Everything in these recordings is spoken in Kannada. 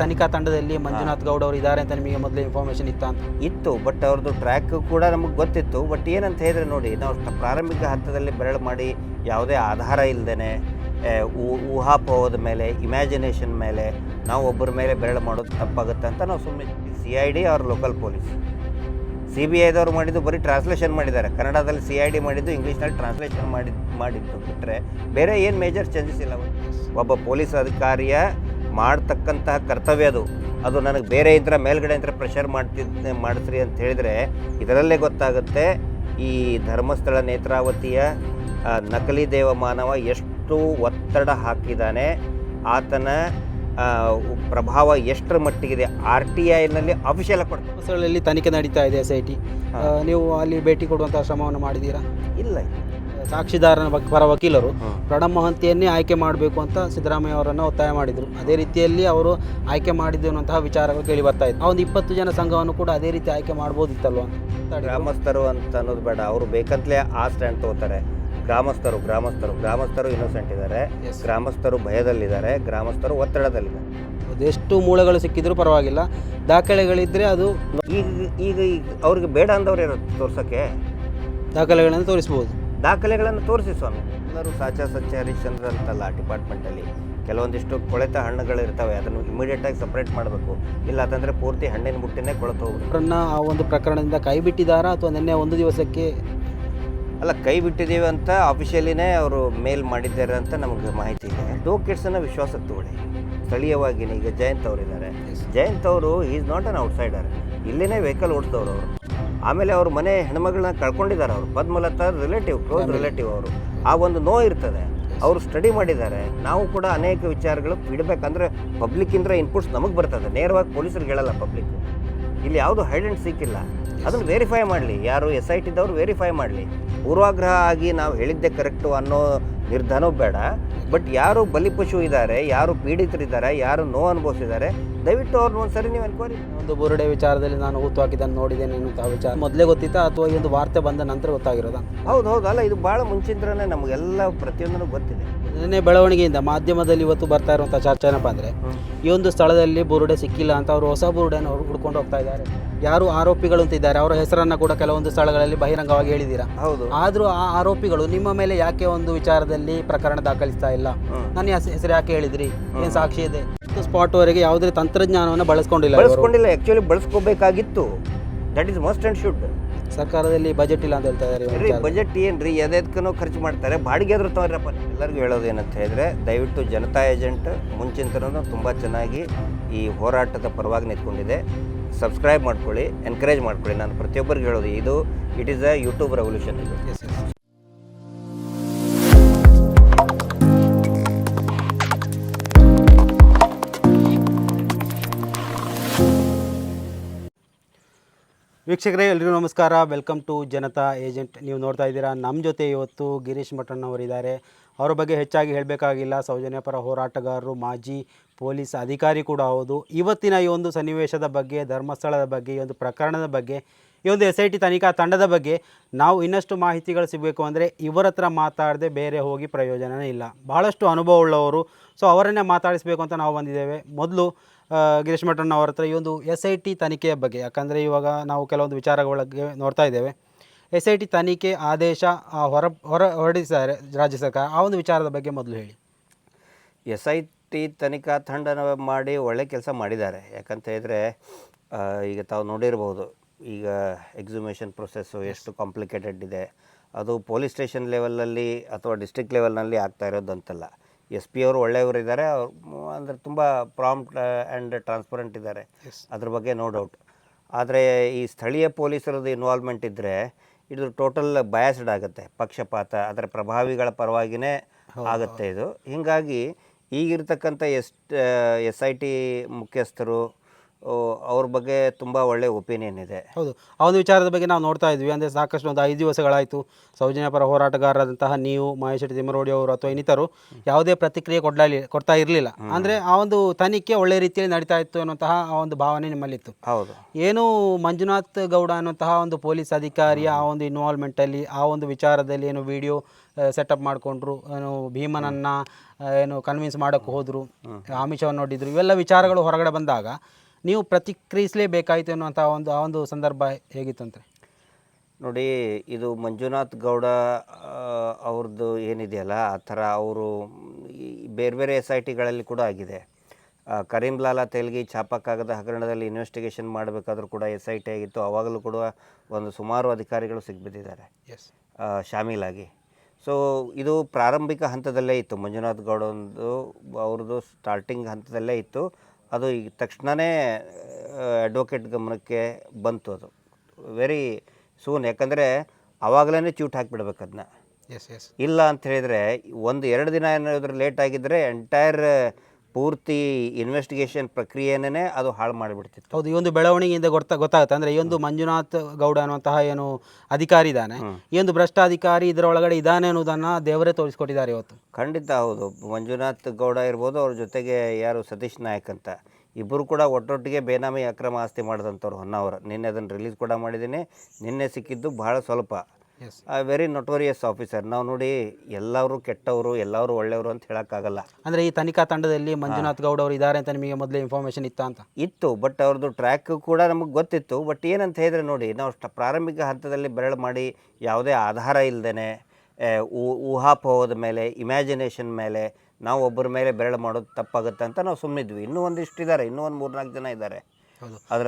ತನಿಖಾ ತಂಡದಲ್ಲಿ ಮಂಜುನಾಥ್ ಗೌಡ್ ಅವರು ಇದ್ದಾರೆ ಅಂತ ನಿಮಗೆ ಮೊದಲು ಇನ್ಫಾರ್ಮೇಶನ್ ಇತ್ತ ಅಂತ? ಇತ್ತು ಬಟ್ ಅವ್ರದ್ದು ಟ್ರ್ಯಾಕ್ ಕೂಡ ನಮಗೆ ಗೊತ್ತಿತ್ತು. ಬಟ್ ಏನಂತ ಹೇಳಿದ್ರೆ ನೋಡಿ, ನಾವು ಪ್ರಾರಂಭಿಕ ಹಂತದಲ್ಲಿ ಬೆರಳು ಮಾಡಿ ಯಾವುದೇ ಆಧಾರ ಇಲ್ಲದೇ ಊಹಾಪೋಹದ ಮೇಲೆ ಇಮ್ಯಾಜಿನೇಷನ್ ಮೇಲೆ ನಾವು ಒಬ್ಬರ ಮೇಲೆ ಬೆರಳು ಮಾಡೋದು ತಪ್ಪಾಗುತ್ತೆ ಅಂತ ನಾವು ಸುಮ್ಮನೆ ಸಿ ಐ ಡಿ ಅವ್ರ ಲೋಕಲ್ ಪೊಲೀಸ್ ಸಿ ಬಿ ಐದವ್ರು ಮಾಡಿದ್ದು ಬರೀ ಟ್ರಾನ್ಸ್ಲೇಷನ್ ಮಾಡಿದ್ದಾರೆ. ಕನ್ನಡದಲ್ಲಿ ಸಿ ಐ ಡಿ ಮಾಡಿದ್ದು, ಇಂಗ್ಲೀಷ್ನಲ್ಲಿ ಟ್ರಾನ್ಸ್ಲೇಷನ್ ಮಾಡಿದ್ದು ಮಾಡಿದ್ದು ಬಿಟ್ಟರೆ ಬೇರೆ ಏನು ಮೇಜರ್ ಚೇಂಜಸ್ ಇಲ್ಲ. ಒಬ್ಬ ಪೊಲೀಸ್ ಅಧಿಕಾರಿಯ ಮಾಡ್ತಕ್ಕಂತಹ ಕರ್ತವ್ಯ ಅದು. ಅದು ನನಗೆ ಬೇರೆ ಇದ್ರೆ ಮೇಲ್ಗಡೆ ಇದ್ರೆ ಪ್ರೆಷರ್ ಮಾಡ್ತಿದ್ದೆ ಮಾಡಿಸ್ರಿ ಅಂತ ಹೇಳಿದರೆ ಇದರಲ್ಲೇ ಗೊತ್ತಾಗುತ್ತೆ ಈ ಧರ್ಮಸ್ಥಳ ನೇತ್ರಾವತಿಯ ನಕಲಿ ನಕಲಿ ದೇವಮಾನವ ಎಷ್ಟು ಒತ್ತಡ ಹಾಕಿದ್ದಾನೆ ಆತನ ಪ್ರಭಾವ ಎಷ್ಟರ ಮಟ್ಟಿಗಿದೆ. ಆರ್ ಟಿ ಐನಲ್ಲಿ ಅಫಿಷಿಯಲ್ ಕೊಡ್ತಾರೆ. ತನಿಖೆ ನಡೀತಾ ಇದೆ ಎಸ್ ಐ ಟಿ ನೀವು ಅಲ್ಲಿ ಭೇಟಿ ಕೊಡುವಂಥ ಶ್ರಮವನ್ನು ಮಾಡಿದ್ದೀರಾ? ಇಲ್ಲ. ಸಾಕ್ಷಿದಾರನ ಪರ ವಕೀಲರು. ಪ್ರಣಬ್ ಮಹಂತಿಯನ್ನೇ ಆಯ್ಕೆ ಮಾಡಬೇಕು ಅಂತ ಸಿದ್ದರಾಮಯ್ಯ ಅವರನ್ನು ಒತ್ತಾಯ ಮಾಡಿದರು. ಅದೇ ರೀತಿಯಲ್ಲಿ ಅವರು ಆಯ್ಕೆ ಮಾಡಿದ್ದು ಅನ್ನುವಂತಹ ವಿಚಾರಗಳು ಕೇಳಿ ಬರ್ತಾ ಇತ್ತು. ಆ ಒಂದು ಇಪ್ಪತ್ತು ಜನ ಸಂಘವನ್ನು ಕೂಡ ಅದೇ ರೀತಿ ಆಯ್ಕೆ ಮಾಡ್ಬೋದಿತ್ತಲ್ವ? ಅಂತ ಗ್ರಾಮಸ್ಥರು ಅಂತ ಅನ್ನೋದು ಬೇಡ. ಅವರು ಬೇಕಂತಲೇ ಆ ಸ್ಟ್ಯಾಂಡ್ ತಗೋತಾರೆ. ಗ್ರಾಮಸ್ಥರು ಗ್ರಾಮಸ್ಥರು ಗ್ರಾಮಸ್ಥರು ಇನ್ನೋಸೆಂಟ್ ಇದ್ದಾರೆ. ಗ್ರಾಮಸ್ಥರು ಭಯದಲ್ಲಿದ್ದಾರೆ. ಗ್ರಾಮಸ್ಥರು ಒತ್ತಡದಲ್ಲಿದ್ದಾರೆ. ಅದೆಷ್ಟು ಮೂಳೆಗಳು ಸಿಕ್ಕಿದ್ರೂ ಪರವಾಗಿಲ್ಲ. ದಾಖಲೆಗಳಿದ್ರೆ ಅದು ಈಗ ಈಗ ಈಗ ಅವ್ರಿಗೆ ಬೇಡ ಅಂದವ್ರು ಇರೋ ತೋರ್ಸೋಕ್ಕೆ? ದಾಖಲೆಗಳನ್ನು ತೋರಿಸ್ಬೋದು. ದಾಖಲೆಗಳನ್ನು ತೋರಿಸಿ ಸ್ವಾಮಿ. ಎಲ್ಲರೂ ಸಾಚಾ ಸಚ್ಚ ಹರಿಶ್ಚಂದ್ರ ಅಂತಲ್ಲ ಡಿಪಾರ್ಟ್ಮೆಂಟಲ್ಲಿ ಕೆಲವೊಂದಿಷ್ಟು ಕೊಳೆತ ಹಣ್ಣುಗಳು ಇರ್ತವೆ ಅದನ್ನು ಇಮಿಡಿಯೇಟಾಗಿ ಸಪ್ರೇಟ್ ಮಾಡಬೇಕು. ಇಲ್ಲ ಅಂತಂದರೆ ಪೂರ್ತಿ ಹಣ್ಣಿನ ಬುಟ್ಟಿನೇ ಕೊಳೆತು ಅವರನ್ನು ಅವರನ್ನ ಆ ಒಂದು ಪ್ರಕರಣದಿಂದ ಕೈ ಬಿಟ್ಟಿದ್ದಾರಾ ಅಥವಾ ನಿನ್ನೆ ಒಂದು ದಿವಸಕ್ಕೆ? ಅಲ್ಲ ಕೈ ಬಿಟ್ಟಿದ್ದೀವಿ ಅಂತ ಆಫಿಷಿಯಲಿನೇ ಅವರು ಮೇಲ್ ಮಾಡಿದ್ದಾರೆ ಅಂತ ನಮಗೆ ಮಾಹಿತಿ ಇದೆ. ಡೋ ಕಿಡ್ಸನ್ನು ವಿಶ್ವಾಸಕ್ಕೆ ತಗೊಳ್ಳಿ ಸ್ಥಳೀಯವಾಗಿ ಈಗ ಜಯಂತ್ ಅವರಿದ್ದಾರೆ. ಜಯಂತ್ ಅವರು ಈಸ್ ನಾಟ್ ಅನ್ ಔಟ್ಸೈಡರ್ ಇಲ್ಲಿನೇ ವೆಹಿಕಲ್ ಓಡಿಸಿದವರು ಅವರು. ಆಮೇಲೆ ಅವ್ರ ಮನೆ ಹೆಣ್ಮಗಳನ್ನ ಕಳ್ಕೊಂಡಿದ್ದಾರೆ ಅವರು. ಪದ್ಮಲತಾ ರಿಲೇಟಿವ್ ಕ್ಲೋಸ್ ರಿಲೇಟಿವ್ ಅವರು. ಆ ಒಂದು ನೋ ಇರ್ತದೆ. ಅವರು ಸ್ಟಡಿ ಮಾಡಿದ್ದಾರೆ. ನಾವು ಕೂಡ ಅನೇಕ ವಿಚಾರಗಳು ಫೀಡ್ಬ್ಯಾಕ್ ಅಂದರೆ ಪಬ್ಲಿಕ್ಕಿಂದ ಇನ್ಪುಟ್ಸ್ ನಮಗೆ ಬರ್ತದೆ. ನೇರವಾಗಿ ಪೊಲೀಸರಿಗೆ ಹೇಳಲ್ಲ ಪಬ್ಲಿಕ್ ಇಲ್ಲಿ ಯಾವುದು ಹೈಡ್ ಆ್ಯಂಡ್ ಸಿಕ್ಕಿಲ್ಲ ಅದನ್ನು ವೆರಿಫೈ ಮಾಡಲಿ. ಯಾರು ಎಸ್ ಐ ಟಿದವರು ವೆರಿಫೈ ಮಾಡಲಿ. ಪೂರ್ವಾಗ್ರಹ ಆಗಿ ನಾವು ಹೇಳಿದ್ದೆ ಕರೆಕ್ಟು ಅನ್ನೋ ನಿರ್ಧಾರವೂ ಬೇಡ. ಬಟ್ ಯಾರು ಬಲಿಪಶು ಇದ್ದಾರೆ ಯಾರು ಪೀಡಿತರಿದ್ದಾರೆ ಯಾರು ನೋವು ಅನುಭವಿಸಿದ್ದಾರೆ ದಯವಿಟ್ಟು ಅವ್ರನ್ನ ಒಂದ್ಸರಿ ನೀವು ಎನ್ಕ್ವೈರಿ. ಒಂದು ಬುರುಡೆ ವಿಚಾರದಲ್ಲಿ ನಾನು ಹೂತು ಹಾಕಿದ್ದನ್ನು ನೋಡಿದ್ದೇನೆ ಅಂತ ವಿಚಾರ. ಮೊದಲೇ ಗೊತ್ತಿತ್ತಾ? ಅಥವಾ ಈ ಒಂದು ವಾರ್ತೆ ಬಂದ ನಂತರ ಗೊತ್ತಾಗಿರೋದ? ಹೌದು ಹೌದು. ಅಲ್ಲ ಇದು ಭಾಳ ಮುಂಚಿಂದನೇ ನಮಗೆಲ್ಲ ಪ್ರತಿಯೊಂದನ್ನು ಗೊತ್ತಿದೆ. ಇದನ್ನೇ ಬೆಳವಣಿಗೆಯಿಂದ ಮಾಧ್ಯಮದಲ್ಲಿ ಇವತ್ತು ಬರ್ತಾ ಇರುವಂಥ ಚರ್ಚೆ ಏನಪ್ಪ ಅಂದರೆ ಈ ಒಂದು ಸ್ಥಳದಲ್ಲಿ ಬುರುಡೆ ಸಿಕ್ಕಿಲ್ಲ ಅಂತ ಅವರು ಹೊಸ ಬುರುಡೆನ ಅವರು ಹುಡ್ಕೊಂಡು ಹೋಗ್ತಾ ಇದ್ದಾರೆ. ಯಾರು ಆರೋಪಿಗಳು ಅಂತ ಇದ್ದಾರೆ ಅವರ ಹೆಸರನ್ನು ಕೂಡ ಕೆಲವೊಂದು ಸ್ಥಳಗಳಲ್ಲಿ ಬಹಿರಂಗವಾಗಿ ಹೇಳಿದ್ದೀರಾ? ಹೌದು. ಆದರೂ ಆ ಆರೋಪಿಗಳು ನಿಮ್ಮ ಮೇಲೆ ಯಾಕೆ ಒಂದು ವಿಚಾರದಲ್ಲಿ ಪ್ರಕರಣ ದಾಖಲಿಸ್ತಾ ಇಲ್ಲ? ನನ್ನ ಹೆಸ- ಹೆಸರು ಯಾಕೆ ಹೇಳಿದ್ರಿ? ಏನು ಸಾಕ್ಷಿ ಇದೆ? ಸ್ಪಾಟ್ ವರೆಗೆ ಯಾವುದೇ ತಂತ್ರಜ್ಞಾನವನ್ನು ಬಳಸ್ಕೊಂಡಿಲ್ಲ. ಬಳಸ್ಕೊಂಡಿಲ್ಲ actually ಬಳಸ್ಕೋಬೇಕಾಗಿತ್ತು. That is must and should ಸರ್ಕಾರದಲ್ಲಿ ಬಜೆಟ್ ಇಲ್ಲ ಅಂತ ಹೇಳ್ತಾ ಇದ್ದಾರೆ ಬಜೆಟ್ ಏನು ರೀ ಖರ್ಚು ಮಾಡ್ತಾರೆ. ಬಾಡಿಗೆ ಆದರೂ ತಗೋರಪ್ಪ ಎಲ್ಲರಿಗೂ ಹೇಳೋದು ಏನಂತ ಹೇಳಿದ್ರೆ ದಯವಿಟ್ಟು ಜನತಾ ಏಜೆಂಟ್ ಮುಂಚಿನ ತುಂಬ ಚೆನ್ನಾಗಿ ಈ ಹೋರಾಟದ ಪರವಾಗಿ ನಿಂತ್ಕೊಂಡಿದೆ. ಸಬ್ಸ್ಕ್ರೈಬ್ ಮಾಡ್ಕೊಳ್ಳಿ ಎನ್ಕರೇಜ್ ಮಾಡ್ಕೊಳ್ಳಿ. ನಾನು ಪ್ರತಿಯೊಬ್ಬರಿಗೆ ಹೇಳೋದು ಇದು it is a YouTube revolution ಇದು. ವೀಕ್ಷಕರೇ, ಎಲ್ರಿಗೂ ನಮಸ್ಕಾರ. Welcome to Janata agent. ನೀವು ನೋಡ್ತಾ ಇದ್ದೀರಾ ನಮ್ಮ ಜೊತೆ ಇವತ್ತು ಗಿರೀಶ್ ಮಠಣ್ಣವರಿದ್ದಾರೆ ಅವರ ಬಗ್ಗೆ ಹೆಚ್ಚಾಗಿ ಹೇಳಬೇಕಾಗಿಲ್ಲ. ಸೌಜನ್ಯ ಪರ ಹೋರಾಟಗಾರರು, ಮಾಜಿ ಪೊಲೀಸ್ ಅಧಿಕಾರಿ ಕೂಡ ಹೌದು. ಇವತ್ತಿನ ಈ ಒಂದು ಸನ್ನಿವೇಶದ ಬಗ್ಗೆ, ಧರ್ಮಸ್ಥಳದ ಬಗ್ಗೆ, ಈ ಒಂದು ಪ್ರಕರಣದ ಬಗ್ಗೆ, ಈ ಒಂದು ಎಸ್ ಐ ಟಿ ತನಿಖಾ ತಂಡದ ಬಗ್ಗೆ ನಾವು ಇನ್ನಷ್ಟು ಮಾಹಿತಿಗಳು ಸಿಗಬೇಕು ಅಂದರೆ ಇವರ ಹತ್ರ ಮಾತಾಡದೆ ಬೇರೆ ಹೋಗಿ ಪ್ರಯೋಜನವೇ ಇಲ್ಲ. ಬಹಳಷ್ಟು ಅನುಭವ ಉಳ್ಳವರು. ಸೊ ಅವರನ್ನೇ ಮಾತಾಡಿಸಬೇಕು ಅಂತ ನಾವು ಬಂದಿದ್ದೇವೆ. ಮೊದಲು ಗಿರೀಶ್ ಮಠಣ್ಣ ಅವರ ಹತ್ರ ಈ ಒಂದು ಎಸ್ ಐ ಟಿ ತನಿಖೆಯ ಬಗ್ಗೆ, ಯಾಕಂದರೆ ಇವಾಗ ನಾವು ಕೆಲವೊಂದು ವಿಚಾರಗಳ ಬಗ್ಗೆ ನೋಡ್ತಾ ಇದ್ದೇವೆ. ಎಸ್ ಐ ಟಿ ತನಿಖೆ ಆದೇಶ ಹೊರ ಹೊರ, ಹೊರಡಿಸಿದ್ದಾರೆ ರಾಜ್ಯ ಸರ್ಕಾರ. ಆ ಒಂದು ವಿಚಾರದ ಬಗ್ಗೆ ಮೊದಲು ಹೇಳಿ. ಎಸ್ ಐ ಟಿ ತನಿಖಾ ತಂಡನ ಮಾಡಿ ಒಳ್ಳೆ ಕೆಲಸ ಮಾಡಿದ್ದಾರೆ. ಯಾಕಂತ ಹೇಳಿದರೆ ಈಗ ತಾವು ನೋಡಿರ್ಬೋದು, ಈಗ ಎಕ್ಸಿಮೇಷನ್ ಪ್ರೊಸೆಸ್ಸು ಎಷ್ಟು ಕಾಂಪ್ಲಿಕೇಟೆಡ್ ಇದೆ. ಅದು ಪೊಲೀಸ್ ಸ್ಟೇಷನ್ ಲೆವೆಲಲ್ಲಿ ಅಥವಾ ಡಿಸ್ಟ್ರಿಕ್ಟ್ ಲೆವೆಲ್ನಲ್ಲಿ ಆಗ್ತಾ ಇರೋದಂತಲ್ಲ. ಎಸ್ ಪಿ ಅವರು ಒಳ್ಳೆಯವರು ಇದ್ದಾರೆ. ಅಂದರೆ ತುಂಬ ಪ್ರಾಂಪ್ಟ್ ಆ್ಯಂಡ್ ಟ್ರಾನ್ಸ್ಪರೆಂಟ್ ಇದ್ದಾರೆ. ಅದ್ರ ಬಗ್ಗೆ ನೋ ಡೌಟ್ ಆದರೆ ಈ ಸ್ಥಳೀಯ ಪೊಲೀಸರದ್ದು ಇನ್ವಾಲ್ವ್ಮೆಂಟ್ ಇದ್ದರೆ ಇದು ಟೋಟಲ್ ಬಯಾಸ್ಡ್ ಆಗುತ್ತೆ. ಪಕ್ಷಪಾತ ಅದರ ಪ್ರಭಾವಿಗಳ ಪರವಾಗಿನೇ ಆಗುತ್ತೆ ಇದು. ಹೀಗಾಗಿ ಈಗಿರ್ತಕ್ಕಂಥ ಎಸ್ ಎಸ್ ಐ ಟಿ ಮುಖ್ಯಸ್ಥರು ಅವ್ರ ಬಗ್ಗೆ ತುಂಬ ಒಳ್ಳೆ ಒಪಿನಿಯನ್ ಇದೆ. ಹೌದು. ಆ ಒಂದು ವಿಚಾರದ ಬಗ್ಗೆ ನಾವು ನೋಡ್ತಾ ಇದ್ವಿ. ಅಂದರೆ ಸಾಕಷ್ಟು ಒಂದು ಐದು ದಿವಸಗಳಾಯಿತು. ಸೌಜನ್ಯ ಪರ ಹೋರಾಟಗಾರರಾದಂತಹ ನೀವು ಮಹೇಶ್ ಶೆಟ್ಟಿ ತಿಮ್ಮರೋಡಿ ಅವರು ಅಥವಾ ಇನ್ನಿತರು ಯಾವುದೇ ಪ್ರತಿಕ್ರಿಯೆ ಕೊಡಲಿ ಕೊಡ್ತಾ ಇರಲಿಲ್ಲ. ಅಂದರೆ ಆ ಒಂದು ತನಿಖೆ ಒಳ್ಳೆ ರೀತಿಯಲ್ಲಿ ನಡೀತಾ ಇತ್ತು ಅನ್ನುವಂತಹ ಆ ಒಂದು ಭಾವನೆ ನಿಮ್ಮಲ್ಲಿತ್ತು. ಹೌದು. ಏನು ಮಂಜುನಾಥ್ ಗೌಡ ಅನ್ನುವಂತಹ ಒಂದು ಪೊಲೀಸ್ ಅಧಿಕಾರಿಯ ಆ ಒಂದು ಇನ್ವಾಲ್ವ್ಮೆಂಟಲ್ಲಿ ಆ ಒಂದು ವಿಚಾರದಲ್ಲಿ ಏನು ವಿಡಿಯೋ ಸೆಟಪ್ ಮಾಡಿಕೊಂಡ್ರು ಏನು ಭೀಮನನ್ನು ಏನು ಕನ್ವಿನ್ಸ್ ಮಾಡೋಕ್ಕೆ ಹೋದರು ಆಮಿಷವನ್ನು ನೋಡಿದ್ರು ಇವೆಲ್ಲ ವಿಚಾರಗಳು ಹೊರಗಡೆ ಬಂದಾಗ ನೀವು ಪ್ರತಿಕ್ರಿಯಿಸಲೇಬೇಕಾಯಿತು ಅನ್ನುವಂಥ ಒಂದು ಆ ಒಂದು ಸಂದರ್ಭ ಹೇಗಿತ್ತು ಅಂತ? ನೋಡಿ ಇದು ಮಂಜುನಾಥ್ ಗೌಡ ಅವ್ರದ್ದು ಏನಿದೆಯಲ್ಲ ಆ ಥರ ಅವರು ಬೇರೆ ಬೇರೆ ಎಸ್ ಐ ಟಿಗಳಲ್ಲಿ ಕೂಡ ಆಗಿದೆ. ಕರೀಂ ಲಾಲಾ ತೆಲ್ಗಿ ಛಾಪಕ್ಕಾಗದ ಹಗರಣದಲ್ಲಿ ಇನ್ವೆಸ್ಟಿಗೇಷನ್ ಮಾಡಬೇಕಾದ್ರೂ ಕೂಡ ಎಸ್ ಐ ಟಿ ಆಗಿತ್ತು. ಆವಾಗಲೂ ಕೂಡ ಒಂದು ಸುಮಾರು ಅಧಿಕಾರಿಗಳು ಸಿಗ್ಬಿದ್ದಿದ್ದಾರೆ ಎಸ್ ಶಾಮೀಲಾಗಿ. ಸೊ ಇದು ಪ್ರಾರಂಭಿಕ ಹಂತದಲ್ಲೇ ಇತ್ತು. ಮಂಜುನಾಥ್ ಗೌಡ ಒಂದು ಅವ್ರದ್ದು ಸ್ಟಾರ್ಟಿಂಗ್ ಹಂತದಲ್ಲೇ ಇತ್ತು. ಅದು ಈಗ ತಕ್ಷಣವೇ ಅಡ್ವೊಕೇಟ್ ಗಮನಕ್ಕೆ ಬಂತು ಅದು. ವೆರಿ ಸೂನ್ ಯಾಕಂದರೆ ಆವಾಗಲೇ ಚೂಟ್ ಹಾಕಿಬಿಡ್ಬೇಕು ಅದನ್ನ ಎಸ್ ಎಸ್ ಇಲ್ಲ ಅಂತ ಹೇಳಿದರೆ ಒಂದು ಎರಡು ದಿನ ಏನಾದರೂ ಲೇಟ್ ಆಗಿದ್ದರೆ ಎಂಟೈರ್ ಪೂರ್ತಿ ಇನ್ವೆಸ್ಟಿಗೇಷನ್ ಪ್ರಕ್ರಿಯೆನೇ ಅದು ಹಾಳು ಮಾಡಿಬಿಡ್ತಿತ್ತು. ಹೌದು ಈ ಒಂದು ಬೆಳವಣಿಗೆಯಿಂದ ಗೊತ್ತಾ ಗೊತ್ತಾಗುತ್ತೆ. ಅಂದರೆ ಈ ಒಂದು ಮಂಜುನಾಥ್ ಗೌಡ ಅನ್ನುವಂತಹ ಏನು ಅಧಿಕಾರಿ ಇದ್ದಾನೆ ಈ ಒಂದು ಭ್ರಷ್ಟಾಧಿಕಾರಿ ಇದರ ಒಳಗಡೆ ಇದ್ದಾನೆ ಅನ್ನೋದನ್ನು ದೇವರೇ ತೋರಿಸ್ಕೊಟ್ಟಿದ್ದಾರೆ ಇವತ್ತು. ಖಂಡಿತ ಹೌದು. ಮಂಜುನಾಥ್ ಗೌಡ ಇರ್ಬೋದು ಅವ್ರ ಜೊತೆಗೆ ಯಾರು ಸತೀಶ್ ನಾಯಕ್ ಅಂತ. ಇಬ್ಬರು ಕೂಡ ಒಟ್ಟೊಟ್ಟಿಗೆ ಬೇನಾಮಿ ಅಕ್ರಮ ಆಸ್ತಿ ಮಾಡಿದಂಥವ್ರು ಹೊನ್ನಾವರ. ನಿನ್ನೆ ಅದನ್ನು ರಿಲೀಸ್ ಕೂಡ ಮಾಡಿದ್ದೀನಿ. ನಿನ್ನೆ ಸಿಕ್ಕಿದ್ದು ಬಹಳ ಸ್ವಲ್ಪ. ಎಸ್ ವೆರಿ ನೊಟೋರಿಯಸ್ ಆಫೀಸರ್ ನಾವು ನೋಡಿ ಎಲ್ಲರೂ ಕೆಟ್ಟವರು ಎಲ್ಲರೂ ಒಳ್ಳೆಯವರು ಅಂತ ಹೇಳೋಕ್ಕಾಗಲ್ಲ. ಅಂದರೆ ಈ ತನಿಖಾ ತಂಡದಲ್ಲಿ ಮಂಜುನಾಥ್ ಗೌಡ ಅವರು ಇದ್ದಾರೆ ಅಂತ ನಿಮಗೆ ಮೊದಲೇ ಇನ್ಫಾರ್ಮೇಷನ್ ಇತ್ತ ಅಂತ? ಇತ್ತು ಬಟ್ ಅವ್ರದ್ದು ಟ್ರ್ಯಾಕ್ ಕೂಡ ನಮಗೆ ಗೊತ್ತಿತ್ತು. ಬಟ್ ಏನಂತ ಹೇಳಿದ್ರೆ ನೋಡಿ ನಾವು ಪ್ರಾರಂಭಿಕ ಹಂತದಲ್ಲಿ ಬೆರಳು ಮಾಡಿ ಯಾವುದೇ ಆಧಾರ ಇಲ್ಲದೇ ಊಹಾಪೋಹದ ಮೇಲೆ ಇಮ್ಯಾಜಿನೇಷನ್ ಮೇಲೆ ನಾವು ಒಬ್ಬರ ಮೇಲೆ ಬೆರಳು ಮಾಡೋದು ತಪ್ಪಾಗುತ್ತೆ ಅಂತ ನಾವು ಸುಮ್ಮನಿದ್ವಿ ಇನ್ನೂ ಒಂದಿಷ್ಟು ಇದ್ದಾರೆ ಇನ್ನೂ ಒಂದು ಮೂರ್ನಾಲ್ಕು ಜನ ಇದ್ದಾರೆ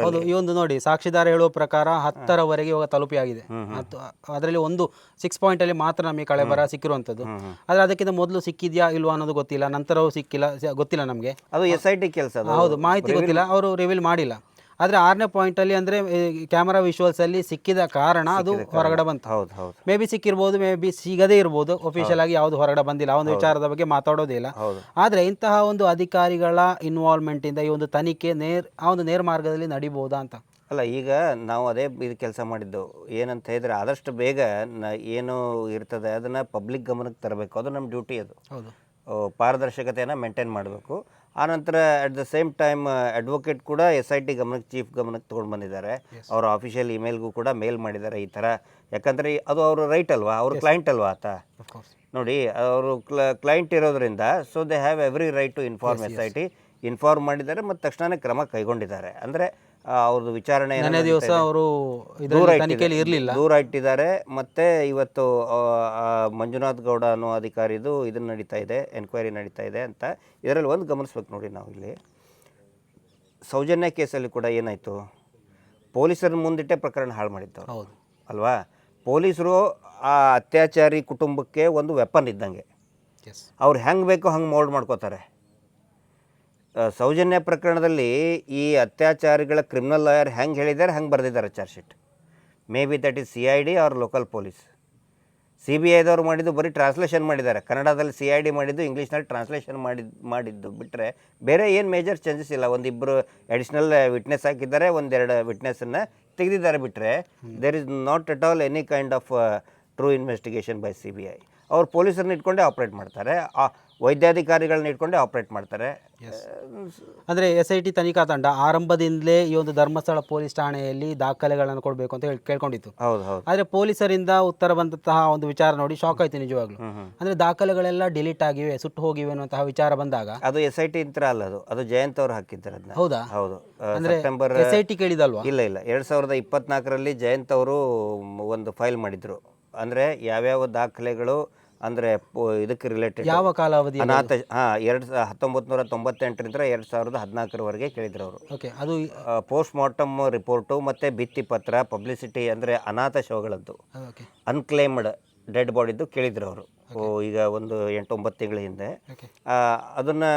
ಹೌದು. ಈ ಒಂದು ನೋಡಿ ಸಾಕ್ಷಿದಾರ ಹೇಳುವ ಪ್ರಕಾರ ಹತ್ತರವರೆಗೆ ಇವಾಗ ತಲುಪಿಯಾಗಿದೆ. ಆಗಿದೆ ಅದರಲ್ಲಿ ಒಂದು ಸಿಕ್ಸ್ ಪಾಯಿಂಟ್ ಅಲ್ಲಿ ಮಾತ್ರ ನಮಗೆ ಕಳೆ ಬರ ಸಿಕ್ಕಿರುವಂತದ್ದು ಆದ್ರೆ ಅದಕ್ಕಿಂತ ಮೊದಲು ಸಿಕ್ಕಿದ್ಯಾ ಇಲ್ವಾ ಅನ್ನೋದು ಗೊತ್ತಿಲ್ಲ. ನಂತರವೂ ಸಿಕ್ಕಿಲ್ಲ ಗೊತ್ತಿಲ್ಲ ನಮಗೆ. ಅದು ಎಸ್ ಐ ಟಿ ಕೆಲಸ ಹೌದು ಮಾಹಿತಿ ಗೊತ್ತಿಲ್ಲ. ಅವರು ರಿವೀಲ್ ಮಾಡಿಲ್ಲ. ಆದರೆ ಆರನೇ ಪಾಯಿಂಟಲ್ಲಿ ಅಂದರೆ ಕ್ಯಾಮರಾ ವಿಶ್ವಲ್ಸಲ್ಲಿ ಸಿಕ್ಕಿದ ಕಾರಣ ಅದು ಹೊರಗಡೆ ಬಂತು. ಹೌದು ಹೌದು. ಮೇ ಬಿ ಸಿಕ್ಕಿರ್ಬೋದು ಮೇ ಬಿ ಸಿಗದೇ ಇರ್ಬೋದು ಒಫಿಷಿಯಲ್ ಆಗಿ ಯಾವುದು ಹೊರಗಡೆ ಬಂದಿಲ್ಲ ಆ ಒಂದು ವಿಚಾರದ ಬಗ್ಗೆ ಮಾತಾಡೋದಿಲ್ಲ ಆದರೆ ಇಂತಹ ಒಂದು ಅಧಿಕಾರಿಗಳ ಇನ್ವಾಲ್ವ್ಮೆಂಟಿಂದ ಈ ಒಂದು ತನಿಖೆ ನೇರ್ ಆ ಒಂದು ನೇರ ಮಾರ್ಗದಲ್ಲಿ ನಡಿಬೋದಾ ಅಂತ? ಅಲ್ಲ ಈಗ ನಾವು ಅದೇ ಇದು ಕೆಲಸ ಮಾಡಿದ್ದು. ಏನಂತ ಹೇಳಿದ್ರೆ ಆದಷ್ಟು ಬೇಗ ನ ಏನು ಇರ್ತದೆ ಅದನ್ನು ಪಬ್ಲಿಕ್ ಗಮನಕ್ಕೆ ತರಬೇಕು. ಅದು ನಮ್ಮ ಡ್ಯೂಟಿ ಅದು. ಹೌದು. ಪಾರದರ್ಶಕತೆಯನ್ನು ಮೇಂಟೈನ್ ಮಾಡಬೇಕು. ಆನಂತರ at the same time advocate ಕೂಡ ಎಸ್ ಐ ಟಿ ಗಮನಕ್ಕೆ ಚೀಫ್ ಗಮನಕ್ಕೆ ತೊಗೊಂಡು ಬಂದಿದ್ದಾರೆ. ಅವರ ಆಫಿಷಿಯಲ್ ಇಮೇಲ್ಗೂ ಕೂಡ ಮೇಲ್ ಮಾಡಿದ್ದಾರೆ ಈ ಥರ. ಯಾಕಂದರೆ ಅದು ಅವರ ರೈಟ್ ಅಲ್ವಾ? ಅವರು ಕ್ಲೈಂಟ್ ಅಲ್ವಾ ಆತ? ನೋಡಿ ಅವರು ಕ್ಲೈಂಟ್ ಇರೋದ್ರಿಂದ so they have every right to inform S I T inform ಮಾಡಿದ್ದಾರೆ ಮತ್ತು ತಕ್ಷಣವೇ ಕ್ರಮ ಕೈಗೊಂಡಿದ್ದಾರೆ. ಅಂದರೆ ಅವ್ರದ್ದು ವಿಚಾರಣೆ ದಿವಸ ಇದೆ. ಅವರು ದೂರ ಇದರಲ್ಲಿ. ತನಿಖೆಯಲ್ಲಿ ಇರಲಿಲ್ಲ. ದೂರ ಇಟ್ಟಿದ್ದಾರೆ. ಮತ್ತೆ ಇವತ್ತು ಆ, ಆ, ಮಂಜುನಾಥ್ ಗೌಡ ಅನ್ನೋ ಅಧಿಕಾರಿದು ಇದನ್ನ ನಡೀತಾ ಇದೆ ಎನ್ಕ್ವೈರಿ ನಡೀತಾ ಇದೆ ಅಂತ. ಇದರಲ್ಲಿ ಒಂದು ಗಮನಿಸ್ಬೇಕು ನೋಡಿ ನಾವು ಇಲ್ಲಿ. ಸೌಜನ್ಯ ಕೇಸಲ್ಲಿ ಕೂಡ ಏನಾಯಿತು? ಪೊಲೀಸರ ಮುಂದಿಟ್ಟೆ ಪ್ರಕರಣ ಹಾಳು ಮಾಡಿದ್ದು ಹೌದು. ಅಲ್ವಾ? ಪೊಲೀಸರು ಆ ಅತ್ಯಾಚಾರಿ ಕುಟುಂಬಕ್ಕೆ ಒಂದು ವೆಪನ್ ಇದ್ದಂಗೆ. ಎಸ್ ಅವ್ರು ಹೆಂಗೆ ಬೇಕೋ ಹಂಗೆ ಮೋಲ್ಡ್ ಮಾಡ್ಕೋತಾರೆ. ಸೌಜನ್ಯ ಪ್ರಕರಣದಲ್ಲಿ ಈ ಅತ್ಯಾಚಾರಿಗಳ ಕ್ರಿಮಿನಲ್ ಲಾಯರ್ ಹೆಂಗೆ ಹೇಳಿದ್ದಾರೆ ಹೆಂಗೆ ಬರೆದಿದ್ದಾರೆ charge sheet may be that is C I D R local police C B ಐದವ್ರು ಮಾಡಿದ್ದು ಬರೀ ಟ್ರಾನ್ಸ್ಲೇಷನ್ ಮಾಡಿದ್ದಾರೆ. ಕನ್ನಡದಲ್ಲಿ ಸಿ ಐ ಡಿ ಮಾಡಿದ್ದು ಇಂಗ್ಲೀಷ್ನಲ್ಲಿ ಟ್ರಾನ್ಸ್ಲೇಷನ್ ಮಾಡಿದ್ದು ಮಾಡಿದ್ದು ಬಿಟ್ಟರೆ ಬೇರೆ ಏನು ಮೇಜರ್ ಚೇಂಜಸ್ ಇಲ್ಲ. ಒಂದಿಬ್ಬರು ಅಡಿಷ್ನಲ್ ವಿಟ್ನೆಸ್ ಹಾಕಿದ್ದಾರೆ ಒಂದೆರಡು ವಿಟ್ನೆಸ್ಸನ್ನು ತೆಗೆದಿದ್ದಾರೆ ಬಿಟ್ಟರೆ there is not at all any kind of true investigation by C B I ಅವ್ರು ಪೊಲೀಸರನ್ನ ಇಟ್ಕೊಂಡೇ ಆಪ್ರೇಟ್ ಮಾಡ್ತಾರೆ. ಆ ವೈದ್ಯಾಧಿಕಾರಿಗಳನ್ನ ಇಟ್ಕೊಂಡೇ ಆಪರೇಟ್ ಮಾಡ್ತಾರೆ. ಅಂದರೆ ಎಸ್ ಐ ಟಿ ತನಿಖಾ ತಂಡ ಆರಂಭದಿಂದಲೇ ಈ ಒಂದು ಧರ್ಮಸ್ಥಳ ಪೊಲೀಸ್ ಠಾಣೆಯಲ್ಲಿ ದಾಖಲೆಗಳನ್ನು ಕೊಡಬೇಕು ಅಂತ ಹೇಳಿ ಕೇಳ್ಕೊಂಡಿತ್ತು. ಹೌದು ಹೌದು. ಆದರೆ ಪೊಲೀಸರಿಂದ ಉತ್ತರ ಬಂದಂತಹ ಒಂದು ವಿಚಾರ ನೋಡಿ ಶಾಕ್ ಆಯ್ತು ನಿಜವಾಗ್ಲೂ. ಅಂದರೆ ದಾಖಲೆಗಳೆಲ್ಲ ಡಿಲೀಟ್ ಆಗಿವೆ ಸುಟ್ಟು ಹೋಗಿವೆ ಅನ್ನುವಂತಹ ವಿಚಾರ ಬಂದಾಗ. ಅದು ಎಸ್ ಐ ಟಿ ಇಂತ್ರ ಅಲ್ಲ ಅದು. ಅದು ಜಯಂತ್ ಅವರು ಹಾಕಿದ್ದಾರೆ ಅದನ್ನ ಹೌದಾ? ಹೌದು. ಅಂದರೆ ಸೆಪ್ಟೆಂಬರ್ ಎಸ್ ಐ ಟಿ ಕೇಳಿದಲ್ವಾ? ಇಲ್ಲ ಇಲ್ಲ. ಎರಡು ಸಾವಿರದ ಇಪ್ಪತ್ನಾಲ್ಕರಲ್ಲಿ ಜಯಂತ್ ಅವರು ಒಂದು ಫೈಲ್ ಮಾಡಿದ್ರು. ಅಂದರೆ ಯಾವ್ಯಾವ ದಾಖಲೆಗಳು ಅಂದರೆ ಇದಕ್ಕೆ ರಿಲೇಟೆಡ್ ಯಾವ ಕಾಲಾವಧಿ ಅನಾಥ ಹಾಂ ಎರಡು ಹತ್ತೊಂಬತ್ತು ನೂರ ತೊಂಬತ್ತೆಂಟರಿಂದ ಎರಡು ಸಾವಿರದ ಹದಿನಾಲ್ಕರವರೆಗೆ ಕೇಳಿದ್ರು ಅವರು. ಓಕೆ ಅದು ಪೋಸ್ಟ್ ಮಾರ್ಟಮ್ ರಿಪೋರ್ಟು ಮತ್ತು ಭಿತ್ತಿಪತ್ರ ಪಬ್ಲಿಸಿಟಿ ಅಂದರೆ ಅನಾಥ ಶವಗಳದ್ದು ಅನ್ಕ್ಲೇಮ್ಡ್ ಡೆಡ್ ಬಾಡಿದ್ದು ಕೇಳಿದ್ರು ಅವರು. ಈಗ ಒಂದು ಎಂಟು ಒಂಬತ್ತು ತಿಂಗಳ ಹಿಂದೆ. ಅದನ್ನು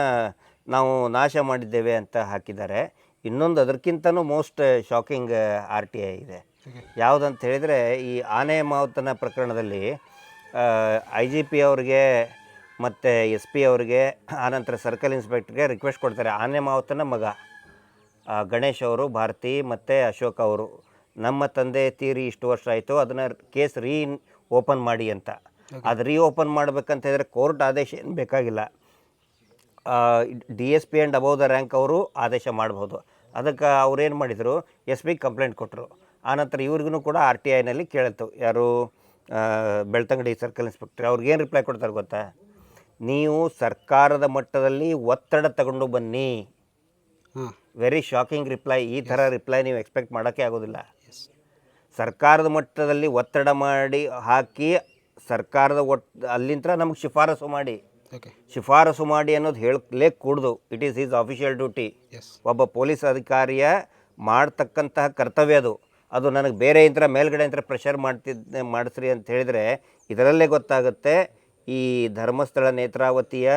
ನಾವು ನಾಶ ಮಾಡಿದ್ದೇವೆ ಅಂತ ಹಾಕಿದ್ದಾರೆ. ಇನ್ನೊಂದು ಅದಕ್ಕಿಂತನೂ most shocking R T I ಇದೆ. ಯಾವುದಂತ ಹೇಳಿದರೆ ಈ ಆನೆ ಮಾವುತನ ಪ್ರಕರಣದಲ್ಲಿ ಐ ಜಿ ಪಿ ಅವ್ರಿಗೆ ಮತ್ತು ಎಸ್ ಪಿ ಅವ್ರಿಗೆ ಆನಂತರ ಸರ್ಕಲ್ ಇನ್ಸ್ಪೆಕ್ಟ್ರಿಗೆ ರಿಕ್ವೆಸ್ಟ್ ಕೊಡ್ತಾರೆ. ಆನೆ ಮಾವತನ ಮಗ. ಗಣೇಶ್ ಅವರು ಭಾರತಿ ಮತ್ತು ಅಶೋಕ್ ಅವರು. ನಮ್ಮ ತಂದೆ ತೀರಿ ಇಷ್ಟು ವರ್ಷ ಆಯಿತು ಅದನ್ನು ಕೇಸ್ ರೀ ಓಪನ್ ಮಾಡಿ ಅಂತ. ಅದು ರೀ ಓಪನ್ ಮಾಡಬೇಕಂತ ಹೇಳಿದ್ರೆ ಕೋರ್ಟ್ ಆದೇಶ ಏನು ಬೇಕಾಗಿಲ್ಲ. D S P and above the rank ಅವರು ಆದೇಶ ಮಾಡ್ಬೋದು. ಅದಕ್ಕೆ ಅವ್ರೇನು ಮಾಡಿದರು ಎಸ್ ಪಿ ಕಂಪ್ಲೇಂಟ್ ಕೊಟ್ಟರು ಆನಂತರ ಇವ್ರಿಗೂ ಕೂಡ ಆರ್ ಟಿ ಐನಲ್ಲಿ ಕೇಳಿತು. ಯಾರು? ಬೆಳ್ತಂಗಡಿ ಸರ್ಕಲ್ ಇನ್ಸ್ಪೆಕ್ಟರ್ ಅವ್ರಿಗೇನು ರಿಪ್ಲೈ ಕೊಡ್ತಾರೆ ಗೊತ್ತಾ? ನೀವು ಸರ್ಕಾರದ ಮಟ್ಟದಲ್ಲಿ ಒತ್ತಡ ತಗೊಂಡು ಬನ್ನಿ. ವೆರಿ ಶಾಕಿಂಗ್ ರಿಪ್ಲೈ ಈ ಥರ ರಿಪ್ಲೈ ನೀವು ಎಕ್ಸ್ಪೆಕ್ಟ್ ಮಾಡೋಕ್ಕೆ ಆಗೋದಿಲ್ಲ. ಸರ್ಕಾರದ ಮಟ್ಟದಲ್ಲಿ ಒತ್ತಡ ಮಾಡಿ ಹಾಕಿ ಸರ್ಕಾರದ ಒಟ್ ಅಲ್ಲಿಂದ ನಮ್ಗೆ ಶಿಫಾರಸು ಮಾಡಿ. ಶಿಫಾರಸು ಮಾಡಿ ಅನ್ನೋದು ಹೇಳಲೇ ಕೂಡ್ದು. It is is official duty ಒಬ್ಬ ಪೊಲೀಸ್ ಅಧಿಕಾರಿಯ ಮಾಡ್ತಕ್ಕಂತಹ ಕರ್ತವ್ಯ ಅದು. ಅದು ನನಗೆ ಬೇರೆ ಇಂತರ ಮೇಲ್ಗಡೆ ಅಂತ ಪ್ರೆಷರ್ ಮಾಡ್ತಿದ್ದ, ಮಾಡಿಸ್ರಿ ಅಂತ ಹೇಳಿದರೆ ಇದರಲ್ಲೇ ಗೊತ್ತಾಗುತ್ತೆ ಈ ಧರ್ಮಸ್ಥಳ ನೇತ್ರಾವತಿಯ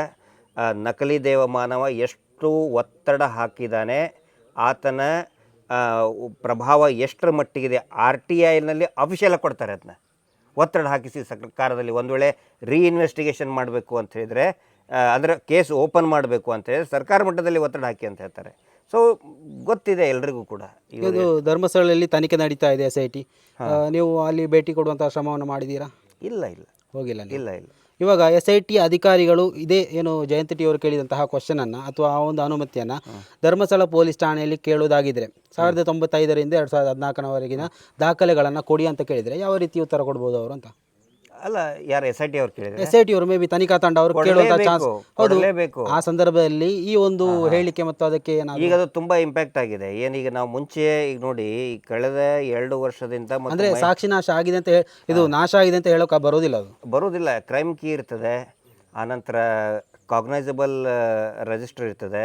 ನಕಲಿ ದೇವ ಮಾನವ ಎಷ್ಟು ಒತ್ತಡ ಹಾಕಿದ್ದಾನೆ, ಆತನ ಪ್ರಭಾವ ಎಷ್ಟರ ಮಟ್ಟಿಗಿದೆ, ಆರ್ ಟಿ ಐನಲ್ಲಿ ಅಫಿಷಿಯಲ್ ಕೊಡ್ತಾರೆ ಅದನ್ನ ಒತ್ತಡ ಹಾಕಿಸಿ ಸರ್ಕಾರದಲ್ಲಿ ಒಂದು ವೇಳೆ ರೀಇನ್ವೆಸ್ಟಿಗೇಷನ್ ಮಾಡಬೇಕು ಅಂತ ಹೇಳಿದರೆ ಅದರ ಕೇಸ್ ಓಪನ್ ಮಾಡಬೇಕು ಅಂತ ಹೇಳಿದರೆ ಸರ್ಕಾರ ಮಟ್ಟದಲ್ಲಿ ಒತ್ತಡ ಹಾಕಿ ಅಂತ ಹೇಳ್ತಾರೆ. ಸೊ ಗೊತ್ತಿದೆ ಎಲ್ರಿಗೂ ಕೂಡ ಇದು ಧರ್ಮಸ್ಥಳದಲ್ಲಿ ತನಿಖೆ ನಡೀತಾ ಇದೆ ಎಸ್ ಐ ಟಿ ನೀವು ಅಲ್ಲಿ ಭೇಟಿ ಕೊಡುವಂತಹ ಶ್ರಮವನ್ನು ಮಾಡಿದ್ದೀರಾ? ಇಲ್ಲ ಇಲ್ಲ. ಹೋಗಿಲ್ಲ ನೀವು? ಇಲ್ಲ ಇಲ್ಲ. ಇವಾಗ ಎಸ್ ಐ ಟಿ ಅಧಿಕಾರಿಗಳು ಇದೇ ಏನು ಜಯಂತಿ ಟಿ ಅವರು ಕೇಳಿದಂತಹ ಕ್ವಶನನ್ನು ಅಥವಾ ಆ ಒಂದು ಅನುಮತಿಯನ್ನು ಧರ್ಮಸ್ಥಳ ಪೊಲೀಸ್ ಠಾಣೆಯಲ್ಲಿ ಕೇಳುವುದಾಗಿದ್ರೆ ಸಾವಿರದ ತೊಂಬತ್ತೈದರಿಂದ ಎರಡು ಸಾವಿರದ ಹದಿನಾಲ್ಕನವರೆಗಿನ ದಾಖಲೆಗಳನ್ನು ಕೊಡಿ ಅಂತ ಕೇಳಿದರೆ ಯಾವ ರೀತಿ ಉತ್ತರ ಕೊಡ್ಬೋದು ಅವರು ಅಂತ? ಅಲ್ಲ ಯಾರು ಎಸ್ ಐ ಟಿ ಅವ್ರು ಕೇಳಿದ್ರೆ? ಎಸ್ ಐ ಟಿ ಅವರು ಮೇ ಬಿ ತನಿಖಾ ತಂಡ ಅವರು ಕೇಳುವಂತ ಚಾನ್ಸ್ ಕೊಡಲೇಬೇಕು, ಹೌದು. ಕೊಡಲೇಬೇಕು. ಆ ಸಂದರ್ಭದಲ್ಲಿ ಈ ಒಂದು ಹೇಳಿಕೆ ಮತ್ತು ಅದಕ್ಕೆ ಏನಾದ್ರು ಈಗ ಅದು ತುಂಬಾ ಇಂಪ್ಯಾಕ್ಟ್ ಆಗಿದೆ. ಏನೀಗ ನಾವು ಮುಂಚೆ ಈಗ ನೋಡಿ ಈ ಕಳೆದ ಎರಡು ವರ್ಷದಿಂದ ಅಂದ್ರೆ ಸಾಕ್ಷಿ ನಾಶ ಆಗಿದೆ ಅಂತ ಹೇ- ಇದು ನಾಶ ಆಗಿದೆ ಅಂತ ಹೇಳೋಕೆ ಬರೋದಿಲ್ಲ ಅದು? ಬರೋದಿಲ್ಲ. ಕ್ರೈಮ್ ಕೀ ಇರ್ತದೆ. ಆನಂತರ ಕಾಗ್ನೈಸಬಲ್ ರಿಜಿಸ್ಟರ್ ಇರ್ತದೆ.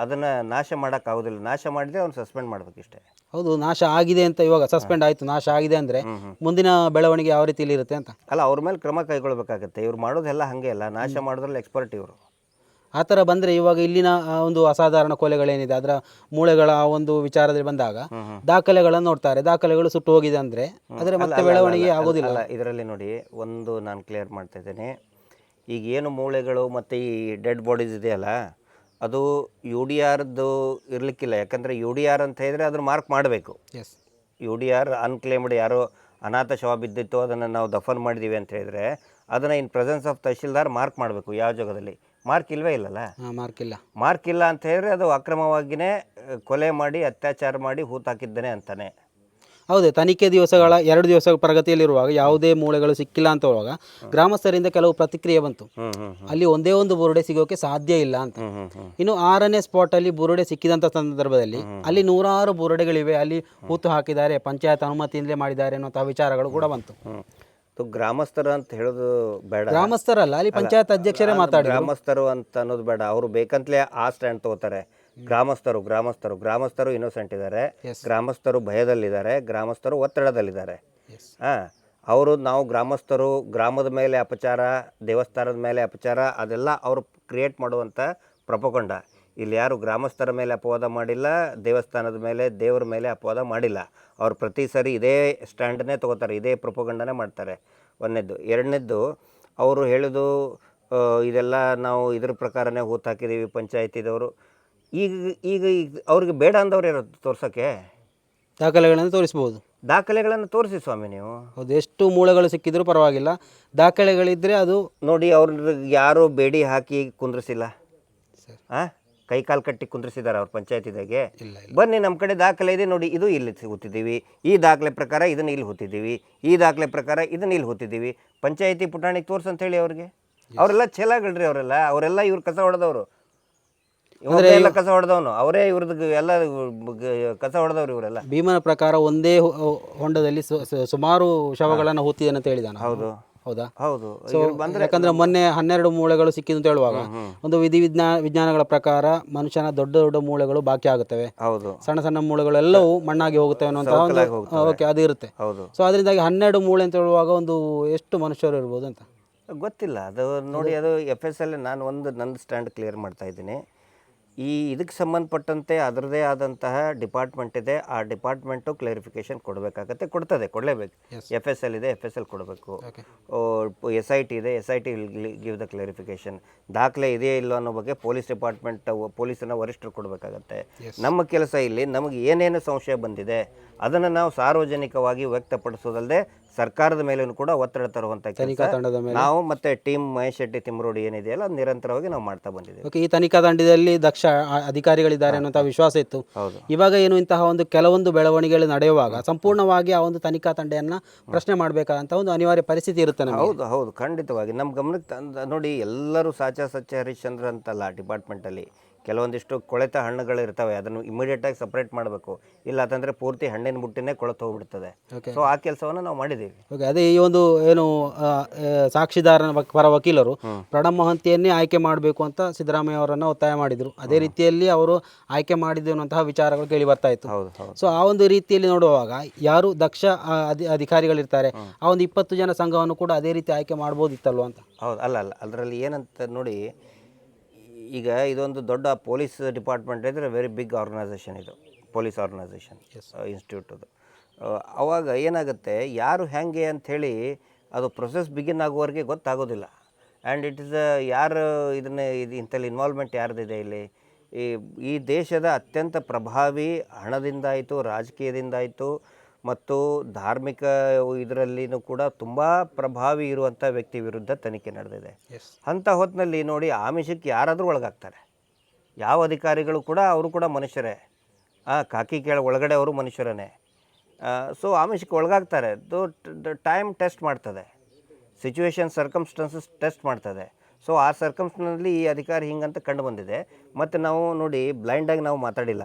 ಅದನ್ನು ನಾಶ ಮಾಡೋಕ್ಕಾಗೋದಿಲ್ಲ ನಾಶ ಮಾಡಿದ್ರೆ ಅವ್ನು ಸಸ್ಪೆಂಡ್ ಮಾಡ್ಬೇಕಿಷ್ಟೇ. ಹೌದು ನಾಶ ಆಗಿದೆ ಅಂತ ಇವಾಗ ಸಸ್ಪೆಂಡ್ ಆಯಿತು ನಾಶ ಆಗಿದೆ ಅಂದರೆ ಮುಂದಿನ ಬೆಳವಣಿಗೆ ಯಾವ ರೀತಿಯಲ್ಲಿ ಇರುತ್ತೆ ಅಂತ? ಅಲ್ಲ ಅವ್ರ ಮೇಲೆ ಕ್ರಮ ಕೈಗೊಳ್ಬೇಕಾಗತ್ತೆ. ಇವ್ರು ಮಾಡೋದೆಲ್ಲ ಹಾಗೆ ಅಲ್ಲ. ನಾಶ ಮಾಡೋದ್ರಲ್ಲಿ ಎಕ್ಸ್ಪರ್ಟ್ ಇವರು. ಆ ಥರ ಬಂದರೆ ಇವಾಗ ಇಲ್ಲಿನ ಒಂದು ಅಸಾಧಾರಣ ಕೊಲೆಗಳೇನಿದೆ ಅದರ ಮೂಳೆಗಳ ಆ ಒಂದು ವಿಚಾರದಲ್ಲಿ ಬಂದಾಗ ದಾಖಲೆಗಳನ್ನು ನೋಡ್ತಾರೆ. ದಾಖಲೆಗಳು ಸುಟ್ಟು ಹೋಗಿದೆ ಅಂದರೆ ಅದರ ಮತ್ತೆ ಬೆಳವಣಿಗೆ ಆಗೋದಿಲ್ಲ. ಇದರಲ್ಲಿ ನೋಡಿ ಒಂದು ನಾನು ಕ್ಲಿಯರ್ ಮಾಡ್ತಾ ಇದ್ದೇನೆ. ಈಗ ಏನು ಮೂಳೆಗಳು ಮತ್ತು ಈ ಡೆಡ್ ಬಾಡೀಸ್ ಇದೆಯಲ್ಲ ಅದು ಯು ಡಿ ಆರ್ದು ಇರಲಿಕ್ಕಿಲ್ಲ. ಯಾಕಂದರೆ ಯು ಡಿ ಆರ್ ಅಂತ ಹೇಳಿದರೆ ಅದನ್ನು ಮಾರ್ಕ್ ಮಾಡಬೇಕು. S U D R unclaimed ಯಾರೋ ಅನಾಥ ಶವ ಬಿದ್ದಿತ್ತು ಅದನ್ನು ನಾವು ದಫನ್ ಮಾಡಿದ್ದೀವಿ ಅಂತ ಹೇಳಿದರೆ ಅದನ್ನು in presence of tahsildar mark ಮಾಡಬೇಕು ಯಾವ ಜಾಗದಲ್ಲಿ. ಮಾರ್ಕ್ ಇಲ್ಲವೇ ಇಲ್ಲಲ್ಲ? ಮಾರ್ಕ್ ಇಲ್ಲ. ಮಾರ್ಕ್ ಇಲ್ಲ ಅಂತ ಹೇಳಿದ್ರೆ ಅದು ಅಕ್ರಮವಾಗಿಯೇ ಕೊಲೆ ಮಾಡಿ ಅತ್ಯಾಚಾರ ಮಾಡಿ ಹೂತಾಕಿದ್ದಾನೆ ಅಂತಾನೆ. ಹೌದು ತನಿಖೆ ದಿವಸಗಳ ಎರಡು ದಿವಸ ಪ್ರಗತಿಯಲ್ಲಿರುವಾಗ ಯಾವುದೇ ಮೂಳೆಗಳು ಸಿಕ್ಕಿಲ್ಲ ಅಂತ ಹೇಳುವಾಗ ಗ್ರಾಮಸ್ಥರಿಂದ ಕೆಲವು ಪ್ರತಿಕ್ರಿಯೆ ಬಂತು. ಅಲ್ಲಿ ಒಂದೇ ಒಂದು ಬುರುಡೆ ಸಿಗೋಕೆ ಸಾಧ್ಯ ಇಲ್ಲ ಅಂತ. ಇನ್ನು ಆರನೇ ಸ್ಪಾಟಲ್ಲಿ ಬುರುಡೆ ಸಿಕ್ಕಿದಂತ ಸಂದರ್ಭದಲ್ಲಿ ಅಲ್ಲಿ ನೂರಾರು ಬುರುಡೆಗಳಿವೆ ಅಲ್ಲಿ ಹೂತು ಹಾಕಿದ್ದಾರೆ ಪಂಚಾಯತ್ ಅನುಮತಿಯಿಂದಲೇ ಮಾಡಿದ್ದಾರೆ ಅನ್ನುವಂಥ ವಿಚಾರಗಳು ಕೂಡ ಬಂತು. ಗ್ರಾಮಸ್ಥರು ಅಂತ ಹೇಳೋದು ಬೇಡ. ಗ್ರಾಮಸ್ಥರಲ್ಲ ಅಲ್ಲಿ ಪಂಚಾಯತ್ ಅಧ್ಯಕ್ಷರೇ ಮಾತಾಡಿ ಗ್ರಾಮಸ್ಥರು ಅಂತ ಅನ್ನೋದು ಬೇಡ. ಅವರು ಬೇಕಂತಲೇ ಆ ಸ್ಟ್ಯಾಂಡ್ ತಗೋತಾರೆ. ಗ್ರಾಮಸ್ಥರು ಗ್ರಾಮಸ್ಥರು ಗ್ರಾಮಸ್ಥರು ಇನ್ನೋಸೆಂಟ್ ಇದ್ದಾರೆ. ಗ್ರಾಮಸ್ಥರು ಭಯದಲ್ಲಿದ್ದಾರೆ. ಗ್ರಾಮಸ್ಥರು ಒತ್ತಡದಲ್ಲಿದ್ದಾರೆ. ಹಾಂ ಅವರು ನಾವು ಗ್ರಾಮಸ್ಥರು ಗ್ರಾಮದ ಮೇಲೆ ಅಪಚಾರ ದೇವಸ್ಥಾನದ ಮೇಲೆ ಅಪಚಾರ ಅದೆಲ್ಲ ಅವರು ಕ್ರಿಯೇಟ್ ಮಾಡುವಂಥ ಪ್ರಪಕೊಂಡ ಇಲ್ಲಿ ಯಾರು ಗ್ರಾಮಸ್ಥರ ಮೇಲೆ ಅಪವಾದ ಮಾಡಿಲ್ಲ ದೇವಸ್ಥಾನದ ಮೇಲೆ ದೇವರ ಮೇಲೆ ಅಪವಾದ ಮಾಡಿಲ್ಲ. ಅವ್ರು ಪ್ರತಿ ಸರಿ ಇದೇ ಸ್ಟ್ಯಾಂಡನ್ನೇ ತೊಗೋತಾರೆ ಇದೇ ಪ್ರಪಗಂಡನೇ ಮಾಡ್ತಾರೆ. ಒಂದನೇದ್ದು. ಎರಡನೇದ್ದು ಅವರು ಹೇಳೋದು ಇದೆಲ್ಲ ನಾವು ಇದ್ರ ಪ್ರಕಾರನೇ ಹೂತು ಹಾಕಿದ್ದೀವಿ ಪಂಚಾಯತಿದವರು. ಈಗ ಈಗ ಈಗ ಅವ್ರಿಗೆ ಬೇಡ ಅಂದವ್ರು ಇರೋದು ತೋರ್ಸೋಕ್ಕೆ ದಾಖಲೆಗಳನ್ನು ತೋರಿಸ್ಬೋದು. ದಾಖಲೆಗಳನ್ನು ತೋರಿಸಿ ಸ್ವಾಮಿ ನೀವು. ಹೌದು ಎಷ್ಟು ಮೂಳೆಗಳು ಸಿಕ್ಕಿದ್ರು ಪರವಾಗಿಲ್ಲ. ದಾಖಲೆಗಳಿದ್ರೆ ಅದು ನೋಡಿ ಅವ್ರಿಗೆ ಯಾರು ಬೇಡಿ ಹಾಕಿ ಕುಂದ್ರಿಸಿಲ್ಲ. ಸರ್. ಹಾಂ ಕೈ ಕಾಲು ಕಟ್ಟಿ ಕುಂದ್ರಿಸಿದ್ದಾರೆ ಅವ್ರ ಪಂಚಾಯತಿದಾಗೆ ಇಲ್ಲ ಇಲ್ಲ. ಬನ್ನಿ ನಮ್ಮ ಕಡೆ ದಾಖಲೆ ಇದೆ ನೋಡಿ ಇದು ಇಲ್ಲಿ ಹೂತಿದ್ದೀವಿ ಈ ದಾಖಲೆ ಪ್ರಕಾರ ಇದನ್ನು ಇಲ್ಲಿ ಹೂತಿದ್ದೀವಿ ಈ ದಾಖಲೆ ಪ್ರಕಾರ ಇದನ್ನು ಇಲ್ಲಿ ಹೂತಿದ್ದೀವಿ ಪಂಚಾಯತಿ ಪುಟಾಣಿಗೆ ತೋರ್ಸು ಅಂತ ಹೇಳಿ ಅವ್ರಿಗೆ. ಅವರೆಲ್ಲ ಛಲಗಳ್ರಿ ಅವರೆಲ್ಲ. ಅವರೆಲ್ಲ ಇವ್ರು ಕಸ ಹೊಡೆದವರು. ಎಲ್ಲ ಕಸ ಹೊಡೆದವನು. ಅವರೇ ಇವ್ರದ್ದು ಎಲ್ಲ ಕಸ ಹೊಡೆದವ್ರು ಇವರೆಲ್ಲ. ಭೀಮನ ಪ್ರಕಾರ ಒಂದೇ ಹೊಂಡದಲ್ಲಿ ಸುಮಾರು ಶವಗಳನ್ನು ಹೂತಿದ್ದೇನೆ ಅಂತ ಹೇಳಿದಾನ. ಹೌದು. ಹೌದಾ? ಹೌದು. ಯಾಕಂದ್ರೆ ಮೊನ್ನೆ ಹನ್ನೆರಡು ಮೂಳೆಗಳು ಸಿಕ್ಕಿದ್ದು ಅಂತ ಹೇಳುವಾಗ ಒಂದು ವಿಧಿ ವಿಜ್ಞಾನ ವಿಜ್ಞಾನಗಳ ಪ್ರಕಾರ ಮನುಷ್ಯನ ದೊಡ್ಡ ದೊಡ್ಡ ಮೂಳೆಗಳು ಬಾಕಿ ಆಗುತ್ತವೆ. ಹೌದು. ಸಣ್ಣ ಸಣ್ಣ ಮೂಳೆಗಳೆಲ್ಲವೂ ಮಣ್ಣಾಗಿ ಹೋಗುತ್ತವೆ ಸವಕಲಾಗಿ ಓಕೆ ಅದು ಇರುತ್ತೆ. ಹೌದು. ಸೊ ಅದರಿಂದಾಗಿ ಹನ್ನೆರಡು ಮೂಳೆ ಅಂತ ಹೇಳುವಾಗ ಒಂದು ಎಷ್ಟು ಮನುಷ್ಯರು ಇರ್ಬೋದು ಅಂತ? ಗೊತ್ತಿಲ್ಲ. ಅದು ನೋಡಿ ಅದು ಎಫ್ ಎಸ್ ಎಲ್ ನಾನು ಒಂದು ನಂದು ಸ್ಟ್ಯಾಂಡ್ ಕ್ಲಿಯರ್ ಮಾಡ್ತಾ ಇದ್ದೀನಿ. ಈ ಇದಕ್ಕೆ ಸಂಬಂಧಪಟ್ಟಂತೆ ಅದರದೇ ಆದಂತಹ ಡಿಪಾರ್ಟ್ಮೆಂಟ್ ಇದೆ. ಆ ಡಿಪಾರ್ಟ್ಮೆಂಟು ಕ್ಲಾರಿಫಿಕೇಶನ್ ಕೊಡಬೇಕಾಗತ್ತೆ ಕೊಡ್ತದೆ ಕೊಡಲೇಬೇಕು. ಎಫ್ ಎಸ್ ಎಲ್ ಇದೆ ಎಫ್ ಎಸ್ ಎಲ್ ಕೊಡಬೇಕು. ಎಸ್ ಐ ಟಿ ಇದೆ S I T give the clarification ದಾಖಲೆ ಇದೆಯೇ ಇಲ್ಲ ಅನ್ನೋ ಬಗ್ಗೆ ಪೊಲೀಸ್ ಡಿಪಾರ್ಟ್ಮೆಂಟ್ ಪೊಲೀಸನ್ನು ವರಿಷ್ಠರು ಕೊಡಬೇಕಾಗತ್ತೆ. ನಮ್ಮ ಕೆಲಸ ಇಲ್ಲಿ ನಮಗೆ ಏನೇನು ಸಂಶಯ ಬಂದಿದೆ ಅದನ್ನು ನಾವು ಸಾರ್ವಜನಿಕವಾಗಿ ವ್ಯಕ್ತಪಡಿಸೋದಲ್ಲದೆ ಸರ್ಕಾರದ ಮೇಲೂ ಕೂಡ ಒತ್ತಡ ತರುವಂತ ತನಿಖಾ ತಂಡದ ಮೇಲೆ? ನಾವು ಮತ್ತೆ ಟೀಮ್ ಮಹೇಶ್ ಶೆಟ್ಟಿ ತಿಮ್ರೋಡಿ ಏನಿದೆಯಲ್ಲ ಅದು ನಿರಂತರವಾಗಿ ನಾವು ಮಾಡ್ತಾ ಬಂದಿದ್ದೇವೆ. ಓಕೆ ಈ ತನಿಖಾ ತಂಡದಲ್ಲಿ ದಕ್ಷ ಅಧಿಕಾರಿಗಳಿದ್ದಾರೆ ಅನ್ನೋಂಥ ವಿಶ್ವಾಸ ಇತ್ತು. ಹೌದು. ಇವಾಗ ಏನು ಇಂತಹ ಒಂದು ಕೆಲವೊಂದು ಬೆಳವಣಿಗೆಗಳು ನಡೆಯುವಾಗ ಸಂಪೂರ್ಣವಾಗಿ ಆ ಒಂದು ತನಿಖಾ ತಂಡವನ್ನು ಪ್ರಶ್ನೆ ಮಾಡಬೇಕಾದಂಥ ಒಂದು ಅನಿವಾರ್ಯ ಪರಿಸ್ಥಿತಿ ಇರುತ್ತೆ ನಮಗೆ. ಹೌದು ಹೌದು ಖಂಡಿತವಾಗಿ. ನಮ್ಮ ಗಮನಕ್ಕೆ ತಂದ ನೋಡಿ ಎಲ್ಲರೂ ಸಾಚಾ ಸಚ್ಚ ಹರಿಶ್ಚಂದ್ರ ಅಂತಲ್ಲ ಡಿಪಾರ್ಟ್ಮೆಂಟಲ್ಲಿ ಕೆಲವೊಂದಿಷ್ಟು ಕೊಳೆತ ಹಣ್ಣುಗಳು ಇರ್ತವೆ ಅದನ್ನು ಇಮಿಡಿಯೇಟಾಗಿ ಸಪ್ರೇಟ್ ಮಾಡಬೇಕು. ಇಲ್ಲ ಅಂತಂದರೆ ಪೂರ್ತಿ ಹಣ್ಣಿನ ಬುಟ್ಟಿನೇ ಕೊಳೆತು ಹೋಗ್ಬಿಡ್ತದೆ. ಸೊ ಆ ಕೆಲಸವನ್ನು ನಾವು ಮಾಡಿದ್ದೀವಿ ಓಕೆ ಅದೇ ಈ ಒಂದು ಏನು ಸಾಕ್ಷಿದಾರನ ಪರ ವಕೀಲರು ಪ್ರಣಬ್ ಮಹಂತಿಯನ್ನೇ ಆಯ್ಕೆ ಮಾಡಬೇಕು ಅಂತ ಸಿದ್ದರಾಮಯ್ಯ ಅವರನ್ನು ಒತ್ತಾಯ ಮಾಡಿದರು. ಅದೇ ರೀತಿಯಲ್ಲಿ ಅವರು ಆಯ್ಕೆ ಮಾಡಿದ್ದು ಅನ್ನುವಂತಹ ವಿಚಾರಗಳು ಕೇಳಿ ಬರ್ತಾ ಇತ್ತು. ಹೌದು ಹೌದು. ಸೊ ಆ ಒಂದು ರೀತಿಯಲ್ಲಿ ನೋಡುವಾಗ ಯಾರು ದಕ್ಷ ಅಧಿಕಾರಿಗಳು ಇರ್ತಾರೆ ಅಧಿಕಾರಿಗಳಿರ್ತಾರೆ ಆ ಒಂದು ಇಪ್ಪತ್ತು ಜನ ಸಂಘವನ್ನು ಕೂಡ ಅದೇ ರೀತಿ ಆಯ್ಕೆ ಮಾಡ್ಬೋದಿತ್ತಲ್ವ ಅಂತ? ಹೌದು ಅಲ್ಲ ಅಲ್ಲ ಅದರಲ್ಲಿ ಏನಂತ ನೋಡಿ ಈಗ ಇದೊಂದು ದೊಡ್ಡ ಪೊಲೀಸ್ ಡಿಪಾರ್ಟ್ಮೆಂಟ್ ಇದ್ರೆ ವೆರಿ ಬಿಗ್ ಆರ್ಗನೈಸೇಷನ್ ಇದು ಪೊಲೀಸ್ ಆರ್ಗನೈಸೇಷನ್ ಇನ್ಸ್ಟಿಟ್ಯೂಟ್ ಅದು. ಅವಾಗ ಏನಾಗುತ್ತೆ ಯಾರು ಹೇಗೆ ಅಂಥೇಳಿ ಅದು ಪ್ರೊಸೆಸ್ ಬಿಗಿನ್ ಆಗುವವರೆಗೆ ಗೊತ್ತಾಗೋದಿಲ್ಲ. ಆ್ಯಂಡ್ ಇಟ್ ಇಸ್ ಯಾರು ಇದನ್ನ ಇದು ಇಂಥಲ್ಲಿ ಇನ್ವಾಲ್ವ್ಮೆಂಟ್ ಯಾರ್ದಿದೆ ಇಲ್ಲಿ? ಈ ಈ ದೇಶದ ಅತ್ಯಂತ ಪ್ರಭಾವಿ ಹಣದಿಂದಾಯಿತು ರಾಜಕೀಯದಿಂದಾಯಿತು ಮತ್ತು ಧಾರ್ಮಿಕ ಇದರಲ್ಲಿನೂ ಕೂಡ ತುಂಬ ಪ್ರಭಾವಿ ಇರುವಂಥ ವ್ಯಕ್ತಿ ವಿರುದ್ಧ ತನಿಖೆ ನಡೆದಿದೆ. ಅಂಥ ಹೊತ್ತಿನಲ್ಲಿ ನೋಡಿ ಆಮಿಷಕ್ಕೆ ಯಾರಾದರೂ ಒಳಗಾಗ್ತಾರೆ. ಯಾವ ಅಧಿಕಾರಿಗಳು ಕೂಡ ಅವರು ಕೂಡ ಮನುಷ್ಯರೇ. ಆ ಕಾಕಿ ಕೇಳ ಒಳಗಡೆ ಅವರು ಮನುಷ್ಯರೇ ಸೊ ಆಮಿಷಕ್ಕೆ ಒಳಗಾಗ್ತಾರೆ. ಟೈಮ್ ಟೆಸ್ಟ್ ಮಾಡ್ತದೆ. ಸಿಚುವೇಶನ್ ಸರ್ಕಮ್ಸ್ಟೆನ್ಸಸ್ ಟೆಸ್ಟ್ ಮಾಡ್ತದೆ. ಸೊ ಆ ಸರ್ಕಮ್ಸ್ನಲ್ಲಿ ಈ ಅಧಿಕಾರಿ ಹಿಂಗಂತ ಕಂಡು ಬಂದಿದೆ. ಮತ್ತು ನಾವು ನೋಡಿ ಬ್ಲೈಂಡಾಗಿ ನಾವು ಮಾತಾಡಿಲ್ಲ.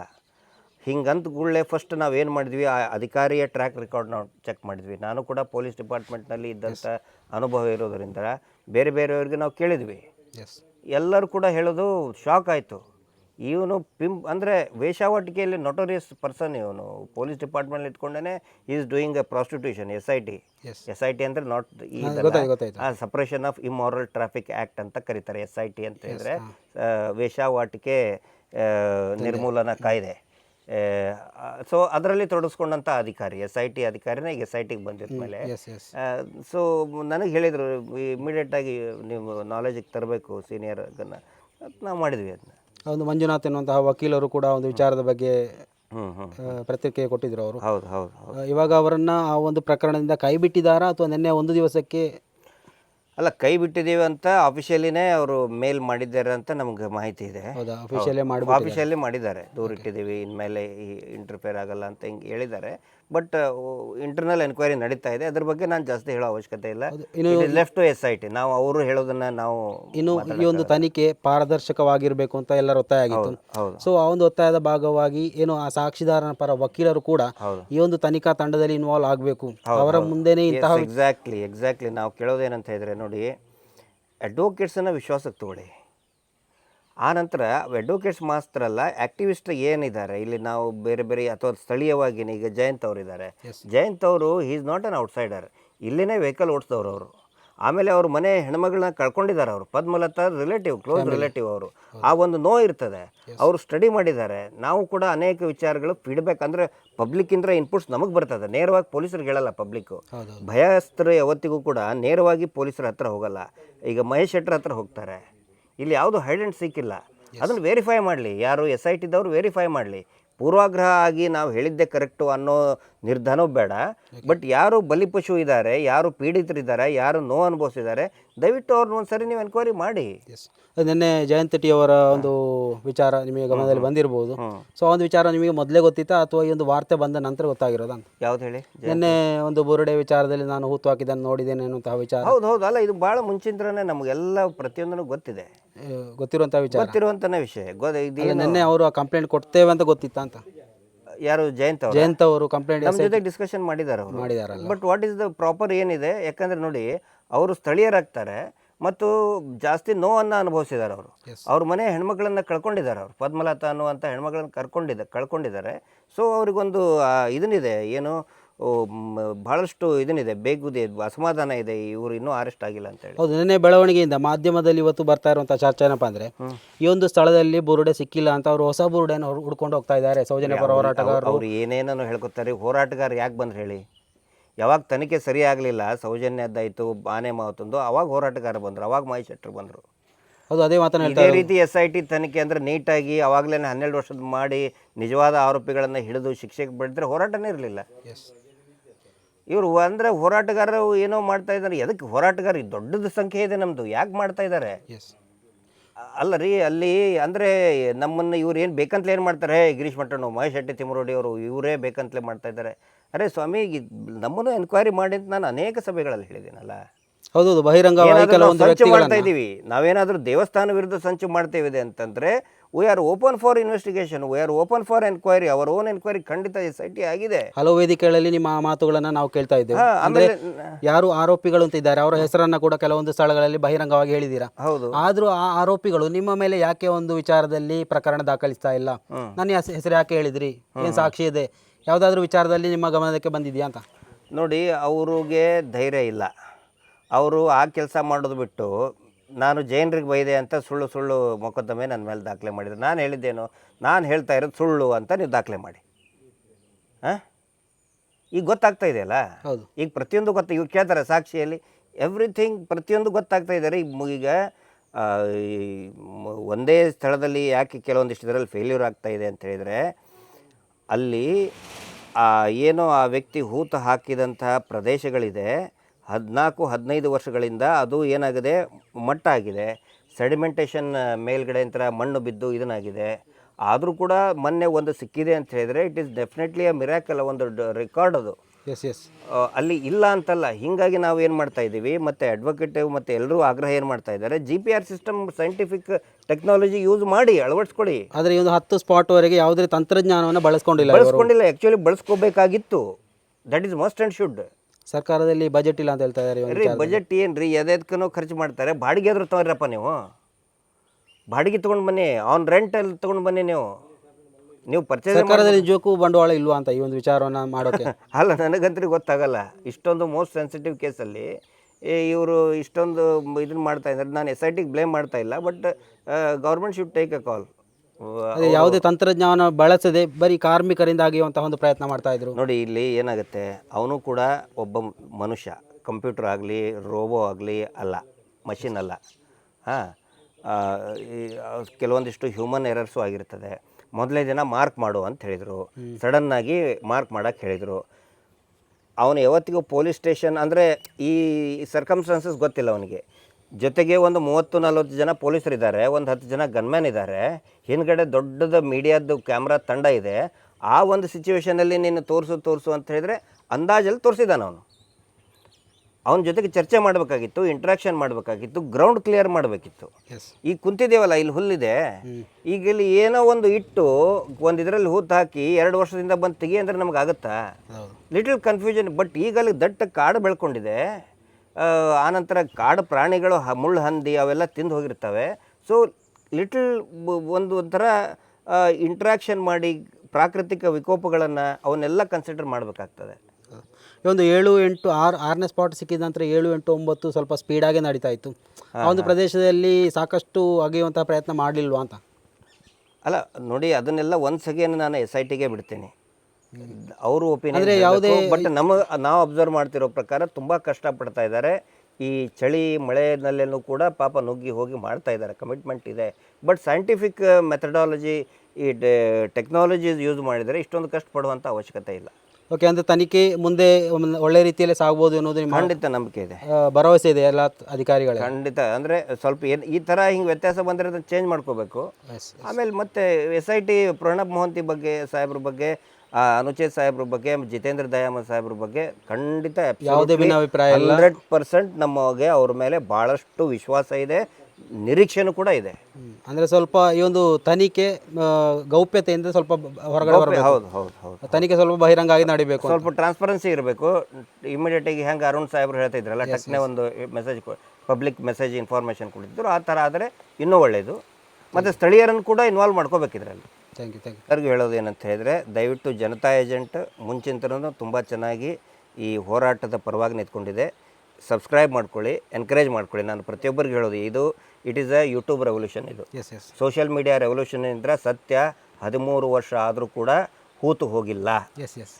ಹಿಂಗಂತ ಕೂಡಲೇ ಫಸ್ಟ್ ನಾವು ಏನು ಮಾಡಿದ್ವಿ ಆ ಅಧಿಕಾರಿಯ ಟ್ರ್ಯಾಕ್ ರೆಕಾರ್ಡ್ ನಾವು ಚೆಕ್ ಮಾಡಿದ್ವಿ. ನಾನು ಕೂಡ ಪೊಲೀಸ್ ಡಿಪಾರ್ಟ್ಮೆಂಟ್ನಲ್ಲಿ ಇದ್ದಂಥ ಅನುಭವ ಇರೋದರಿಂದ ಬೇರೆ ಬೇರೆಯವ್ರಿಗೆ ನಾವು ಕೇಳಿದ್ವಿ. ಎಲ್ಲರೂ ಕೂಡ ಹೇಳೋದು ಶಾಕ್ ಆಯಿತು. ಇವನು ಪಿಂಪ್ ಅಂದರೆ ವೇಷಾವಟಿಕೆಯಲ್ಲಿ ನೊಟೋರಿಯಸ್ ಪರ್ಸನ್ ಇವನು. ಪೊಲೀಸ್ ಡಿಪಾರ್ಟ್ಮೆಂಟ್ ಇಟ್ಕೊಂಡೇ is doing a prostitution S I T S I T ಅಂದರೆ ನಾಟ್ ಈ suppression of immoral traffic act ಅಂತ ಕರೀತಾರೆ ಎಸ್ ಐ ಟಿ ಅಂತ ಹೇಳಿದ್ರೆ ವೇಷಾವಾಟಿಕೆ ನಿರ್ಮೂಲನಾ ಕಾಯ್ದೆ. ಸೊ ಅದರಲ್ಲಿ ತೊಡಗಿಸ್ಕೊಂಡಂಥ ಅಧಿಕಾರಿ ಎಸ್ ಐ ಟಿ ಅಧಿಕಾರಿನೇ ಈಗ ಎಸ್ ಐ ಟಿಗೆ ಬಂದಿದ್ದ ಮೇಲೆ. ಎಸ್ ಎಸ್ ಸೊ ನನಗೆ ಹೇಳಿದರು ಇಮಿಡಿಯೇಟಾಗಿ ನೀವು ನಾಲೆಜಿಗೆ ತರಬೇಕು ಸೀನಿಯರ್ ಅದನ್ನು ನಾವು ಮಾಡಿದ್ವಿ ಅದನ್ನ ಒಂದು ಮಂಜುನಾಥ್ ಎನ್ನುವಂತಹ ವಕೀಲರು ಕೂಡ ಒಂದು ವಿಚಾರದ ಬಗ್ಗೆ ಪ್ರತಿಕ್ರಿಯೆ ಕೊಟ್ಟಿದ್ರು ಅವರು. ಹೌದು ಹೌದು ಇವಾಗ ಅವರನ್ನ ಆ ಒಂದು ಪ್ರಕರಣದಿಂದ ಕೈ ಬಿಟ್ಟಿದ್ದಾರಾ ಅಥವಾ ನಿನ್ನೆ ಒಂದು ದಿವಸಕ್ಕೆ ಅಲ್ಲ ಕೈ ಬಿಟ್ಟಿದ್ದೀವಿ ಅಂತ ಆಫಿಷಿಯಲಿನೇ ಅವರು ಮೇಲ್ ಮಾಡಿದ್ದಾರೆ ಅಂತ ನಮ್ಗೆ ಮಾಹಿತಿ ಇದೆ. ಹೌದಾ? ಅಫಿಷಿಯಲ್ಲೇ ಮಾಡಿ ಆಫೀಸಲ್ಲಿ ಮಾಡಿದ್ದಾರೆ. ದೂರ ಇಟ್ಟಿದ್ದೀವಿ ಇನ್ಮೇಲೆ ಈ ಇಂಟರ್ಫೇರ್ ಆಗಲ್ಲ ಅಂತ ಹಿಂಗೆ ಹೇಳಿದ್ದಾರೆ. ಬಟ್ ಇಂಟರ್ನಲ್ ಎನ್ಕ್ವೈರಿ ನಡೀತಾ ಇದೆ. ಅದ್ರ ಬಗ್ಗೆ ನಾನು ಜಾಸ್ತಿ ಹೇಳೋ ಅವಶ್ಯಕತೆ ಇಲ್ಲ. ಇನ್ನು left to S I T ನಾವು ಅವರು ಹೇಳೋದನ್ನ ನಾವು ಇನ್ನು ಈ ಒಂದು ತನಿಖೆ ಪಾರದರ್ಶಕವಾಗಿರಬೇಕು ಅಂತ ಎಲ್ಲರ ಒತ್ತಾಯ ಆಗಿತ್ತು. ಸೊ ಆ ಒಂದು ಒತ್ತಾಯದ ಭಾಗವಾಗಿ ಏನು ಆ ಸಾಕ್ಷಿದಾರನ ಪರ ವಕೀಲರು ಕೂಡ ಈ ಒಂದು ತನಿಖಾ ತಂಡದಲ್ಲಿ ಇನ್ವಾಲ್ವ್ ಆಗಬೇಕು. ಅವರ ಮುಂದೆನೇ ಇಂತಹ ಎಕ್ಸಾಕ್ಟ್ಲಿ ಎಕ್ಸಾಕ್ಟ್ಲಿ ನಾವು ಕೇಳೋದೇನಂತ ಹೇಳಿದ್ರೆ ನೋಡಿ ಅಡ್ವೊಕೇಟ್ಸನ್ನು ವಿಶ್ವಾಸಕ್ಕೆ ತಗೊಳ್ಳಿ. ಆ ನಂತರ ಅಡ್ವೊಕೇಟ್ಸ್ ಮಾತ್ರ ಅಲ್ಲ ಆಕ್ಟಿವಿಸ್ಟ್ ಏನಿದ್ದಾರೆ? ಇಲ್ಲಿ ನಾವು ಬೇರೆ ಬೇರೆ ಅಥವಾ ಸ್ಥಳೀಯವಾಗಿ ಈಗ ಜಯಂತ್ ಅವರು ಇದ್ದಾರೆ. ಜಯಂತ್ ಅವರು ಈಸ್ ನಾಟ್ ಅನ್ ಔಟ್ಸೈಡರ್ ಇಲ್ಲಿನೇ ವೆಹಿಕಲ್ ಓಡಿಸಿದವರು ಅವರು. ಆಮೇಲೆ ಅವ್ರ ಮನೆ ಹೆಣ್ಮಗಳನ್ನ ಕಳ್ಕೊಂಡಿದ್ದಾರೆ ಅವರು. ಪದ್ಮಲತ ರಿಲೇಟಿವ್ ಕ್ಲೋಸ್ ರಿಲೇಟಿವ್ ಅವರು. ಆ ಒಂದು ನೋ ಇರ್ತದೆ. ಅವರು ಸ್ಟಡಿ ಮಾಡಿದ್ದಾರೆ. ನಾವು ಕೂಡ ಅನೇಕ ವಿಚಾರಗಳು ಫೀಡ್ಬ್ಯಾಕ್ ಅಂದರೆ ಪಬ್ಲಿಕ್ಕಿಂದ ಇನ್ಪುಟ್ಸ್ ನಮಗೆ ಬರ್ತದೆ. ನೇರವಾಗಿ ಪೊಲೀಸರಿಗೆ ಹೇಳಲ್ಲ ಪಬ್ಲಿಕ್ಕು ಹೌದು ಭಯಸ್ಥರು ಯಾವತ್ತಿಗೂ ಕೂಡ ನೇರವಾಗಿ ಪೊಲೀಸರ ಹತ್ರ ಹೋಗಲ್ಲ. ಈಗ ಮಹೇಶ್ ಶೆಟ್ಟರ್ ಹತ್ರ ಹೋಗ್ತಾರೆ. ಇಲ್ಲಿ ಯಾವುದು ಹೈಡ್ ಆ್ಯಂಡ್ ಸಿಕ್ಕಿಲ್ಲ ಅದನ್ನು ವೆರಿಫೈ ಮಾಡಲಿ. ಯಾರು ಎಸ್ ಐ ಟಿದವರು ವೆರಿಫೈ ಮಾಡಲಿ. ಪೂರ್ವಾಗ್ರಹ ಆಗಿ ನಾವು ಹೇಳಿದ್ದೆ ಕರೆಕ್ಟು ಅನ್ನೋ ನಿರ್ಧಾರವೂ ಬೇಡ. ಬಟ್ ಯಾರು ಬಲಿಪಶು ಇದ್ದಾರೆ ಯಾರು ಪೀಡಿತರಿದ್ದಾರೆ ಯಾರು ನೋವು ಅನುಭವಿಸಿದ್ದಾರೆ ದಯವಿಟ್ಟು ಅವ್ರನ್ನ ಒಂದು ಸರಿ ನೀವು ಎನ್ಕ್ವೈರಿ ಮಾಡಿ. ಎಸ್ ನಿನ್ನೆ ಜಯಂತ್ ಟಿ ಅವರ ಒಂದು ವಿಚಾರ ನಿಮಗೆ ಗಮನದಲ್ಲಿ ಬಂದಿರಬಹುದು ಸೊ ಆ ಒಂದು ವಿಚಾರ ನಿಮಗೆ ಮೊದಲೇ ಗೊತ್ತಿತ್ತಾ ಅಥವಾ ಈ ಒಂದು ವಾರ್ತೆ ಬಂದ ನಂತರ ಗೊತ್ತಾಗಿರೋದು ಅಂತ? ಯಾವ್ದು ಹೇಳಿ? ನಿನ್ನೆ ಒಂದು ಬುರುಡೆ ವಿಚಾರದಲ್ಲಿ ನಾನು ಹೂತು ಹಾಕಿದ್ದನ್ನು ನೋಡಿದ್ದೇನೆ ಅನ್ನುವಂತಹ ವಿಚಾರ. ಹೌದು ಹೌದು. ಅಲ್ಲ ಇದು ಭಾಳ ಮುಂಚಿಂದ್ರನೇ ನಮಗೆಲ್ಲ ಪ್ರತಿಯೊಂದನ್ನು ಗೊತ್ತಿದೆ. ಗೊತ್ತಿರುವಂತಹ ವಿಚಾರ. ಗೊತ್ತಿರುವಂತನೇ ವಿಷಯ. ನಿನ್ನೆ ಅವರು ಕಂಪ್ಲೇಂಟ್ ಕೊಡ್ತೇವೆ ಅಂತ ಗೊತ್ತಿತ್ತ ಅಂತ? ಯಾರು ಜಯಂತ ಅವರು? ಜಯಂತ್ ಅವರು ಕಂಪ್ಲೇಂಟ್ ನಮ್ಮ ಜೊತೆ ಡಿಸ್ಕಷನ್ ಮಾಡಿದ್ದಾರೆ ಅವರು. ಮಾಡಿದಾರಲ್ಲ. But what is the proper ಏನಿದೆ? ಯಾಕಂದ್ರೆ ನೋಡಿ ಅವರು ಸ್ಥಳೀಯರಾಗ್ತಾರೆ ಮತ್ತು ಜಾಸ್ತಿ ನೋವನ್ನು ಅನುಭವಿಸಿದ್ದಾರೆ ಅವರು. ಅವ್ರ ಮನೆ ಹೆಣ್ಮಕ್ಳನ್ನ ಕಳ್ಕೊಂಡಿದ್ದಾರೆ ಅವರು. ಪದ್ಮಲತಾ ಅನ್ನುವಂಥ ಹೆಣ್ಮಗಳನ್ನ ಕರ್ಕೊಂಡಿದ್ದ ಕಳ್ಕೊಂಡಿದ್ದಾರೆ. ಸೊ ಅವ್ರಿಗೊಂದು ಇದನ್ನಿದೆ ಏನು ಬಹಳಷ್ಟು ಇದನ್ನಿದೆ ಬೇಗುದೆ ಅಸಮಾಧಾನ ಇದೆ ಇವರು ಇನ್ನೂ ಅರೆಸ್ಟ್ ಆಗಿಲ್ಲ ಅಂತ ಹೇಳಿ ಹೌದು ನಿನ್ನೆ ಬೆಳವಣಿಗೆಯಿಂದ ಮಾಧ್ಯಮದಲ್ಲಿ ಇವತ್ತು ಬರ್ತಾ ಇರುವಂಥ ಚರ್ಚೆ ಏನಪ್ಪ ಅಂದ್ರೆ ಈ ಒಂದು ಸ್ಥಳದಲ್ಲಿ ಬುರುಡೆ ಸಿಕ್ಕಿಲ್ಲ ಅಂತ ಅವರು ಹೊಸ ಬುರುಡೆಯನ್ನು ಹುಡ್- ಹುಡ್ಕೊಂಡು ಹೋಗ್ತಾ ಇದ್ದಾರೆ ಸೌಜನ್ಯ ಪರ ಹೋರಾಟಗಾರರು. ಅವ್ರು ಏನೇನೋ ಹೇಳ್ಕೊತಾರೆ ಹೋರಾಟಗಾರ ಯಾಕೆ ಬಂದ್ರೆ ಹೇಳಿ? ಯಾವಾಗ ತನಿಖೆ ಸರಿ ಆಗಲಿಲ್ಲ ಸೌಜನ್ಯದ್ದಾಯಿತು ಆನೆ ಮಾವತ್ತೊಂದು ಅವಾಗ ಹೋರಾಟಗಾರ ಬಂದರು ಅವಾಗ ಮಹೇಶ್ ಶೆಟ್ಟರು ಬಂದರು. ಹೌದು ಅದೇ ಮಾತನಾಡಿ ರೀತಿ ಎಸ್ ಐ ಟಿ ತನಿಖೆ ಅಂದರೆ ನೀಟಾಗಿ ಅವಾಗಲೇ ಹನ್ನೆರಡು ವರ್ಷದ ಮಾಡಿ ನಿಜವಾದ ಆರೋಪಿಗಳನ್ನು ಹಿಡಿದು ಶಿಕ್ಷೆಗೆ ಬಿಡಿದ್ರೆ ಹೋರಾಟನೇ ಇರಲಿಲ್ಲ. ಎಸ್ ಇವರು ಅಂದ್ರೆ ಹೋರಾಟಗಾರರು ಏನೋ ಮಾಡ್ತಾ ಇದ್ದಾರೆ. ಎದಕ್ಕೆ ಹೋರಾಟಗಾರ? ದೊಡ್ಡದ ಸಂಖ್ಯೆ ಇದೆ ನಮ್ಮದು ಯಾಕೆ ಮಾಡ್ತಾ ಇದ್ದಾರೆ? ಅಲ್ಲ ರೀ ಅಲ್ಲಿ ಅಂದ್ರೆ ನಮ್ಮನ್ನ ಇವ್ರು ಏನು ಬೇಕಂತಲೇ ಏನು ಮಾಡ್ತಾರೆ? ಗಿರೀಶ್ ಮಟ್ಟಣ್ಣ ಮಹೇಶ್ ಶೆಟ್ಟಿ ತಿಮ್ಮರೋಡಿ ಅವರು ಇವರೇ ಬೇಕಂತಲೇ ಮಾಡ್ತಾ ಇದ್ದಾರೆ. ಅರೆ ಸ್ವಾಮಿ ನಮ್ಮನ್ನು ಎನ್ಕ್ವೈರಿ ಮಾಡಿ ಅಂತ ನಾನು ಅನೇಕ ಸಭೆಗಳಲ್ಲಿ ಹೇಳಿದ್ದೀನಲ್ಲ. ಹೌದು ಬಹಿರಂಗ ಸಂಚು ಮಾಡ್ತಾ ಇದ್ದೀವಿ ನಾವೇನಾದರೂ ದೇವಸ್ಥಾನ ವಿರುದ್ಧ ಸಂಚು ಮಾಡ್ತೇವೆ ಅಂತಂದ್ರೆ we are open for investigation we are open for enquiry our own enquiry ಖಂಡಿತ ಎಸ್ ಐ ಟಿ ಆಗಿದೆ. ಹಲವು ವೇದಿಕೆಗಳಲ್ಲಿ ನಿಮ್ಮ ಮಾತುಗಳನ್ನ ನಾವು ಕೇಳ್ತಾ ಇದ್ದೇವೆ. ಹಾ, ಅಂದ್ರೆ ಆಮೇಲೆ ಯಾರು ಆರೋಪಿಗಳು ಅಂತ ಇದ್ದಾರೆ ಅವರ ಹೆಸರನ್ನ ಕೂಡ ಕೆಲವೊಂದು ಸ್ಥಳಗಳಲ್ಲಿ ಬಹಿರಂಗವಾಗಿ ಹೇಳಿದ್ದೀರಾ? ಹೌದು. ಆದ್ರೂ ಆ ಆರೋಪಿಗಳು ನಿಮ್ಮ ಮೇಲೆ ಯಾಕೆ ಒಂದು ವಿಚಾರದಲ್ಲಿ ಪ್ರಕರಣ ದಾಖಲಿಸ್ತಾ ಇಲ್ಲ? ಹ್ಮ್. ನನ್ನ ಹೆಸ- ಹೆಸರು ಯಾಕೆ ಹೇಳಿದ್ರಿ? ಏನ್ ಸಾಕ್ಷಿ ಇದೆ? ಯಾವ್ದಾದ್ರು ವಿಚಾರದಲ್ಲಿ ನಿಮ್ಮ ಗಮನಕ್ಕೆ ಬಂದಿದ್ಯಾ ಅಂತ? ನೋಡಿ ಅವ್ರಿಗೆ ಧೈರ್ಯ ಇಲ್ಲ. ಅವರು ಆ ಕೆಲಸ ಮಾಡೋದು ಬಿಟ್ಟು ನಾನು ಜೈನರಿಗೆ ಬೈದೆ ಅಂತ ಸುಳ್ಳು ಸುಳ್ಳು ಮೊಕದ್ದಮೆ ನನ್ನ ಮೇಲೆ ದಾಖಲೆ ಮಾಡಿದ್ರು. ನಾನು ಹೇಳಿದ್ದೇನು ನಾನು ಹೇಳ್ತಾ ಇರೋದು ಸುಳ್ಳು ಅಂತ ನೀವು ದಾಖಲೆ ಮಾಡಿ. ಹಾಂ? ಈಗ ಗೊತ್ತಾಗ್ತಾ ಇದೆಯಲ್ಲ? ಹೌದು. ಈಗ ಪ್ರತಿಯೊಂದು ಗೊತ್ತ ಇವಾಗ ಕೇಳ್ತಾರೆ ಸಾಕ್ಷಿಯಲ್ಲಿ ಎವ್ರಿಥಿಂಗ್ ಪ್ರತಿಯೊಂದು ಗೊತ್ತಾಗ್ತಾ ಇದ್ದಾರೆ. ಈಗ ಈಗ ಈ ಒಂದೇ ಸ್ಥಳದಲ್ಲಿ ಯಾಕೆ ಕೆಲವೊಂದಿಷ್ಟು ಇದರಲ್ಲಿ ಫೇಲ್ಯೂರ್ ಆಗ್ತಾ ಇದೆ ಅಂತ ಹೇಳಿದರೆ ಅಲ್ಲಿ ಆ ಏನೋ ಆ ವ್ಯಕ್ತಿ ಹೂತು ಹಾಕಿದಂತಹ ಪ್ರದೇಶಗಳಿದೆ. ಹದಿನಾಲ್ಕು ಹದಿನೈದು ವರ್ಷಗಳಿಂದ ಅದು ಏನಾಗಿದೆ? ಮಟ್ಟ ಆಗಿದೆ ಸೆಡಿಮೆಂಟೇಷನ್ ಮೇಲ್ಗಡೆ ಅಂತ ಮಣ್ಣು ಬಿದ್ದು ಇದನ್ನಾಗಿದೆ. ಆದರೂ ಕೂಡ ಮೊನ್ನೆ ಒಂದು ಸಿಕ್ಕಿದೆ ಅಂತ ಹೇಳಿದರೆ it is definitely a miracle ಒಂದು ರೆಕಾರ್ಡ್ ಅದು. ಎಸ್ ಎಸ್ ಅಲ್ಲಿ ಇಲ್ಲ ಅಂತಲ್ಲ. ಹೀಗಾಗಿ ನಾವು ಏನು ಮಾಡ್ತಾ ಇದ್ದೀವಿ? ಮತ್ತು ಅಡ್ವೊಕೇಟ್ ಮತ್ತು ಎಲ್ಲರೂ ಆಗ್ರಹ ಏನು ಮಾಡ್ತಾ ಇದ್ದಾರೆ? G P R system scientific technology use ಮಾಡಿ ಅಳವಡಿಸ್ಕೊಡಿ. ಆದರೆ ಒಂದು ಹತ್ತು ಸ್ಪಾಟ್ವರೆಗೆ ಯಾವುದೇ ತಂತ್ರಜ್ಞಾನವನ್ನು ಬಳಸ್ಕೊಂಡಿಲ್ಲ ಬಳಸ್ಕೊಂಡಿಲ್ಲ. Actually ಬಳಸ್ಕೋಬೇಕಾಗಿತ್ತು. That is must and should ಸರ್ಕಾರದಲ್ಲಿ ಬಜೆಟ್ ಇಲ್ಲ ಅಂತ ಹೇಳ್ತಾ ಇದ್ದಾರೆ ರೀ ಬಜೆಟ್ ಏನು ರೀ ಎದೆದಕ್ಕೂ ಖರ್ಚು ಮಾಡ್ತಾರೆ. ಬಾಡಿಗೆ ಆದ್ರೂ ತಗೋರಪ್ಪ ನೀವು. ಬಾಡಿಗೆ ತೊಗೊಂಡು ಬನ್ನಿ. ಆನ್ ರೆಂಟಲ್ಲಿ ತೊಗೊಂಡು ಬನ್ನಿ ನೀವು. ನೀವು ಪರ್ಚೇಸ್ ಸರ್ಕಾರದಲ್ಲಿ ಜೋಕು ಬಂಡವಾಳ ಇಲ್ವಾ ಅಂತ ಈ ಒಂದು ವಿಚಾರವನ್ನ ಮಾಡೋಕೆ? ಅಲ್ಲ ನನಗಂತೂ ಗೊತ್ತಾಗಲ್ಲ. ಇಷ್ಟೊಂದು ಮೋಸ್ಟ್ ಸೆನ್ಸಿಟಿವ್ ಕೇಸಲ್ಲಿ ಇವರು ಇಷ್ಟೊಂದು ಇದನ್ನ ಮಾಡ್ತಾ ಇದ್ದಾರೆ. ನಾನು ಎಸ್ ಐ ಟಿಗೆ ಬ್ಲೇಮ್ ಮಾಡ್ತಾ ಇಲ್ಲ but government should take a call ಅದೇ ಯಾವುದೇ ತಂತ್ರಜ್ಞಾನ ಬಳಸದೆ ಬರೀ ಕಾರ್ಮಿಕರಿಂದ ಆಗಿರುವಂತಹ ಒಂದು ಪ್ರಯತ್ನ ಮಾಡ್ತಾ ಇದ್ರು. ನೋಡಿ ಇಲ್ಲಿ ಏನಾಗುತ್ತೆ ಅವನು ಕೂಡ ಒಬ್ಬ ಮನುಷ್ಯ ಕಂಪ್ಯೂಟರ್ ಆಗಲಿ ರೋಬೋ ಆಗಲಿ ಅಲ್ಲ ಮಷಿನ್ ಅಲ್ಲ. ಹಾಂ ಕೆಲವೊಂದಿಷ್ಟು ಹ್ಯೂಮನ್ ಎರರ್ಸು ಆಗಿರ್ತದೆ. ಮೊದಲನೇ ದಿನ ಮಾರ್ಕ್ ಮಾಡು ಅಂತ ಹೇಳಿದರು. ಸಡನ್ನಾಗಿ ಮಾರ್ಕ್ ಮಾಡೋಕ್ಕೆ ಹೇಳಿದರು. ಅವನು ಯಾವತ್ತಿಗೂ ಪೊಲೀಸ್ ಸ್ಟೇಷನ್ ಅಂದರೆ ಈ ಸರ್ಕಮ್ಸ್ಟಾನ್ಸಸ್ ಗೊತ್ತಿಲ್ಲ ಅವನಿಗೆ. ಜೊತೆಗೆ ಒಂದು ಮೂವತ್ತು ನಲ್ವತ್ತು ಜನ ಪೊಲೀಸರಿದ್ದಾರೆ ಒಂದು ಹತ್ತು ಜನ ಗನ್ಮ್ಯಾನ್ ಇದ್ದಾರೆ. ಹಿಂದ್ಗಡೆ ದೊಡ್ಡದ ಮೀಡಿಯಾದ್ದು ಕ್ಯಾಮ್ರಾ ತಂಡ ಇದೆ. ಆ ಒಂದು ಸಿಚುವೇಷನಲ್ಲಿ ನೀನು ತೋರಿಸು ತೋರಿಸು ಅಂತ ಹೇಳಿದ್ರೆ ಅಂದಾಜಲ್ಲಿ ತೋರಿಸಿದ್ದಾನೆ ಅವನು. ಅವನ ಜೊತೆಗೆ ಚರ್ಚೆ ಮಾಡಬೇಕಾಗಿತ್ತು ಇಂಟ್ರಾಕ್ಷನ್ ಮಾಡಬೇಕಾಗಿತ್ತು ಗ್ರೌಂಡ್ ಕ್ಲಿಯರ್ ಮಾಡಬೇಕಿತ್ತು. ಈಗ ಕುಂತಿದ್ದೇವಲ್ಲ ಇಲ್ಲಿ ಹುಲ್ಲಿದೆ. ಈಗ ಇಲ್ಲಿ ಏನೋ ಒಂದು ಇಟ್ಟು ಒಂದು ಇದರಲ್ಲಿ ಹೂತು ಹಾಕಿ ಎರಡು ವರ್ಷದಿಂದ ಬಂದು ತೆಗಿ ಅಂದರೆ ನಮ್ಗೆ ಆಗುತ್ತಾ? ಲಿಟಲ್ ಕನ್ಫ್ಯೂಷನ್ ಬಟ್ ಈಗ ಅಲ್ಲಿ ದಟ್ಟ ಕಾಡು ಬೆಳ್ಕೊಂಡಿದೆ. ಆನಂತರ ಕಾಡು ಪ್ರಾಣಿಗಳು ಹ- ಮುಳ್ಳು ಹಂದಿ ಅವೆಲ್ಲ ತಿಂದು ಹೋಗಿರ್ತವೆ. ಸೊ ಲಿಟಲ್ ಒಂದು ಒಂಥರ ಇಂಟ್ರಾಕ್ಷನ್ ಮಾಡಿ ಪ್ರಾಕೃತಿಕ ವಿಕೋಪಗಳನ್ನು ಅವನ್ನೆಲ್ಲ ಕನ್ಸಿಡರ್ ಮಾಡಬೇಕಾಗ್ತದೆ. ಒಂದು ಏಳು ಎಂಟು ಆರು ಆರನೇ ಸ್ಪಾಟ್ ಸಿಕ್ಕಿದ ನಂತರ ಏಳು ಎಂಟು ಒಂಬತ್ತು ಸ್ವಲ್ಪ ಸ್ಪೀಡಾಗಿ ನಡೀತಾ ಇತ್ತು. ಆ ಒಂದು ಪ್ರದೇಶದಲ್ಲಿ ಸಾಕಷ್ಟು ಅಗೆಯುವಂಥ ಪ್ರಯತ್ನ ಮಾಡಲಿಲ್ವಾ ಅಂತ? ಅಲ್ಲ ನೋಡಿ ಅದನ್ನೆಲ್ಲ ಒಂದು ಸೆಕೆಂಡ್ ನಾನು ಎಸ್ ಐ ಟಿಗೆ ಬಿಡ್ತೀನಿ. ಅವರು ಅಂದ್ರೆ ಒಪಿನಿಯನ್ ಯಾವುದೇ- ಬಟ್ ನಮ್ಮ ನಾವು ಅಬ್ಸರ್ವ್ ಮಾಡ್ತಿರೋ ಪ್ರಕಾರ ತುಂಬ ಕಷ್ಟಪಡ್ತಾ ಇದ್ದಾರೆ. ಈ ಚಳಿ ಮಳೆಯಲ್ಲೂ ಕೂಡ ಪಾಪ ನುಗ್ಗಿ ಹೋಗಿ ಮಾಡ್ತಾ ಇದ್ದಾರೆ ಕಮಿಟ್ಮೆಂಟ್ ಇದೆ. ಬಟ್ ಸೈಂಟಿಫಿಕ್ ಮೆಥಡಾಲಜಿ ಈ ಟೆಕ್ನಾಲಜೀಸ್ ಯೂಸ್ ಮಾಡಿದರೆ ಇಷ್ಟೊಂದು ಕಷ್ಟಪಡುವಂಥ ಅವಶ್ಯಕತೆ ಇಲ್ಲ. ಓಕೆ ಅಂದರೆ ತನಿಖೆ ಮುಂದೆ ಒಳ್ಳೆ ರೀತಿಯಲ್ಲಿ ಸಾಗ್ಬೋದು ಅನ್ನೋದು ನಿಮ್ಮ ಖಂಡಿತ ನಂಬಿಕೆ ಇದೆ. ಭರವಸೆ ಇದೆ ಎಲ್ಲ ಅಧಿಕಾರಿಗಳು ಖಂಡಿತ ಅಂದರೆ ಸ್ವಲ್ಪ ಏನು ಈ ಥರ ಹಿಂಗೆ ವ್ಯತ್ಯಾಸ ಬಂದರೆ ಅದನ್ನು ಚೇಂಜ್ ಮಾಡ್ಕೋಬೇಕು. ಆಮೇಲೆ ಮತ್ತೆ S I T Pranab Mohanty ಬಗ್ಗೆ ಸಾಹೇಬ್ರ ಬಗ್ಗೆ ಆ, ಅನುಚೇತ್ ಸಾಹೇಬ್ರ ಬಗ್ಗೆ ಜಿತೇಂದ್ರ ದಯಾಮನ್ ಸಾಹೇಬ್ರ ಬಗ್ಗೆ ಖಂಡಿತ ಯಾವುದೇ ಭಿನ್ನಾಭಿಪ್ರಾಯ ಇಲ್ಲ. ಹಂಡ್ರೆಡ್ ಪರ್ಸೆಂಟ್ ನಮಗೆ ಅವ್ರ ಮೇಲೆ ಭಾಳಷ್ಟು ವಿಶ್ವಾಸ ಇದೆ ನಿರೀಕ್ಷೆನೂ ಕೂಡ ಇದೆ. ಅಂದ್ರೆ ಸ್ವಲ್ಪ ಈ ಒಂದು ತನಿಖೆ ಆ, ಗೌಪ್ಯತೆಯಿಂದ ಸ್ವಲ್ಪ ಬ- ಹೊರಗಡೆ ಬರಬೇಕು. ಹೌದು ಹೌದು ಹೌದು ತನಿಖೆ ಸ್ವಲ್ಪ ಬಹಿರಂಗ ಆಗಿ ನಡಿಬೇಕು ಸ್ವಲ್ಪ ಟ್ರಾನ್ಸ್ಪರೆನ್ಸಿ ಇರಬೇಕು. ಇಮಿಡಿಯೇಟ್ ಆಗಿ ಹೆಂಗೆ ಅರುಣ್ ಸಾಹೇಬ್ರು ಹೇಳ್ತಾ ಇದ್ರಲ್ಲ ಟಕ್ನೆ ಒಂದು ಮೆಸೇಜ್ ಪಬ್ಲಿಕ್ ಮೆಸೇಜ್ ಇನ್ಫಾರ್ಮೇಷನ್ ಕೊಡ್ತಿದ್ರು. ಆ ಥರ ಆದರೆ ಇನ್ನೂ ಒಳ್ಳೆಯದು ಮತ್ತು ಸ್ಥಳೀಯರನ್ನು ಕೂಡ ಇನ್ವಾಲ್ವ್ ಮಾಡ್ಕೋಬೇಕು ಇದರಲ್ಲಿ ಥ್ಯಾಂಕ್ ಯು ಥ್ಯಾಂಕ್ ಯು ಎಲ್ಲರಿಗೂ ಹೇಳೋದು ಏನಂತ ಹೇಳಿದರೆ ದಯವಿಟ್ಟು ಜನತಾ ಏಜೆಂಟ್ ಮುಂಚಿಂತನೂ ತುಂಬ ಚೆನ್ನಾಗಿ ಈ ಹೋರಾಟದ ಪರವಾಗಿ ನಿಂತ್ಕೊಂಡಿದೆ. ಸಬ್ಸ್ಕ್ರೈಬ್ ಮಾಡ್ಕೊಳ್ಳಿ ಎನ್ಕರೇಜ್ ಮಾಡ್ಕೊಳ್ಳಿ. ನಾನು ಪ್ರತಿಯೊಬ್ಬರಿಗೆ ಹೇಳೋದು ಇದು it is a YouTube revolution ಇದು. ಎಸ್ ಎಸ್ ಸೋಷಿಯಲ್ ಮೀಡಿಯಾ ರೆವಲ್ಯೂಷನಿಂದ ಸತ್ಯ ಹದಿಮೂರು ವರ್ಷ ಆದರೂ ಕೂಡ ಹೂತು ಹೋಗಿಲ್ಲ. ಎಸ್ ಎಸ್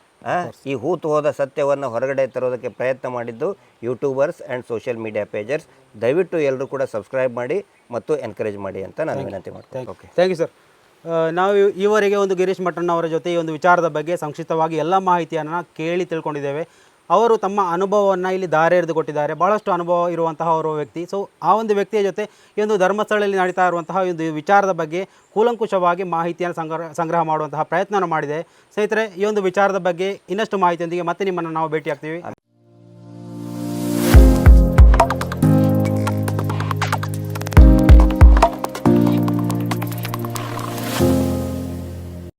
ಈ ಹೂತು ಹೋದ ಸತ್ಯವನ್ನು ಹೊರಗಡೆ ತರೋದಕ್ಕೆ ಪ್ರಯತ್ನ ಮಾಡಿದ್ದು YouTubers and social media pagers ದಯವಿಟ್ಟು ಎಲ್ಲರೂ ಕೂಡ ಸಬ್ಸ್ಕ್ರೈಬ್ ಮಾಡಿ ಮತ್ತು ಎನ್ಕರೇಜ್ ಮಾಡಿ ಅಂತ ನಾನು ವಿನಂತಿ ಮಾಡ್ತೀನಿ ಓಕೆ ಥ್ಯಾಂಕ್ ಯು ಸರ್ ನಾವು ಈವರೆಗೆ ಒಂದು ಗಿರೀಶ್ ಮಠಣ್ಣವರ ಜೊತೆ ಈ ಒಂದು ವಿಚಾರದ ಬಗ್ಗೆ ಸಂಕ್ಷಿಪ್ತವಾಗಿ ಎಲ್ಲ ಮಾಹಿತಿಯನ್ನು ಕೇಳಿ ತಿಳ್ಕೊಂಡಿದ್ದೇವೆ. ಅವರು ತಮ್ಮ ಅನುಭವವನ್ನು ಇಲ್ಲಿ ದಾರೆ ಎರೆದು ಕೊಟ್ಟಿದ್ದಾರೆ. ಭಾಳಷ್ಟು ಅನುಭವ ಇರುವಂತಹ ಅವರು ವ್ಯಕ್ತಿ. ಸೊ ಆ ಒಂದು ವ್ಯಕ್ತಿಯ ಜೊತೆ ಒಂದು ಧರ್ಮಸ್ಥಳದಲ್ಲಿ ನಡೀತಾ ಇರುವಂತಹ ಒಂದು ವಿಚಾರದ ಬಗ್ಗೆ ಕೂಲಂಕುಷವಾಗಿ ಮಾಹಿತಿಯನ್ನು ಸಂಗ್ರಹ ಸಂಗ್ರಹ ಮಾಡುವಂತಹ ಪ್ರಯತ್ನ ಮಾಡಿದೆ. ಸ್ನೇಹಿತರೆ, ಈ ಒಂದು ವಿಚಾರದ ಬಗ್ಗೆ ಇನ್ನಷ್ಟು ಮಾಹಿತಿಯೊಂದಿಗೆ ಮತ್ತೆ ನಿಮ್ಮನ್ನು ನಾವು ಭೇಟಿಯಾಗ್ತೀವಿ.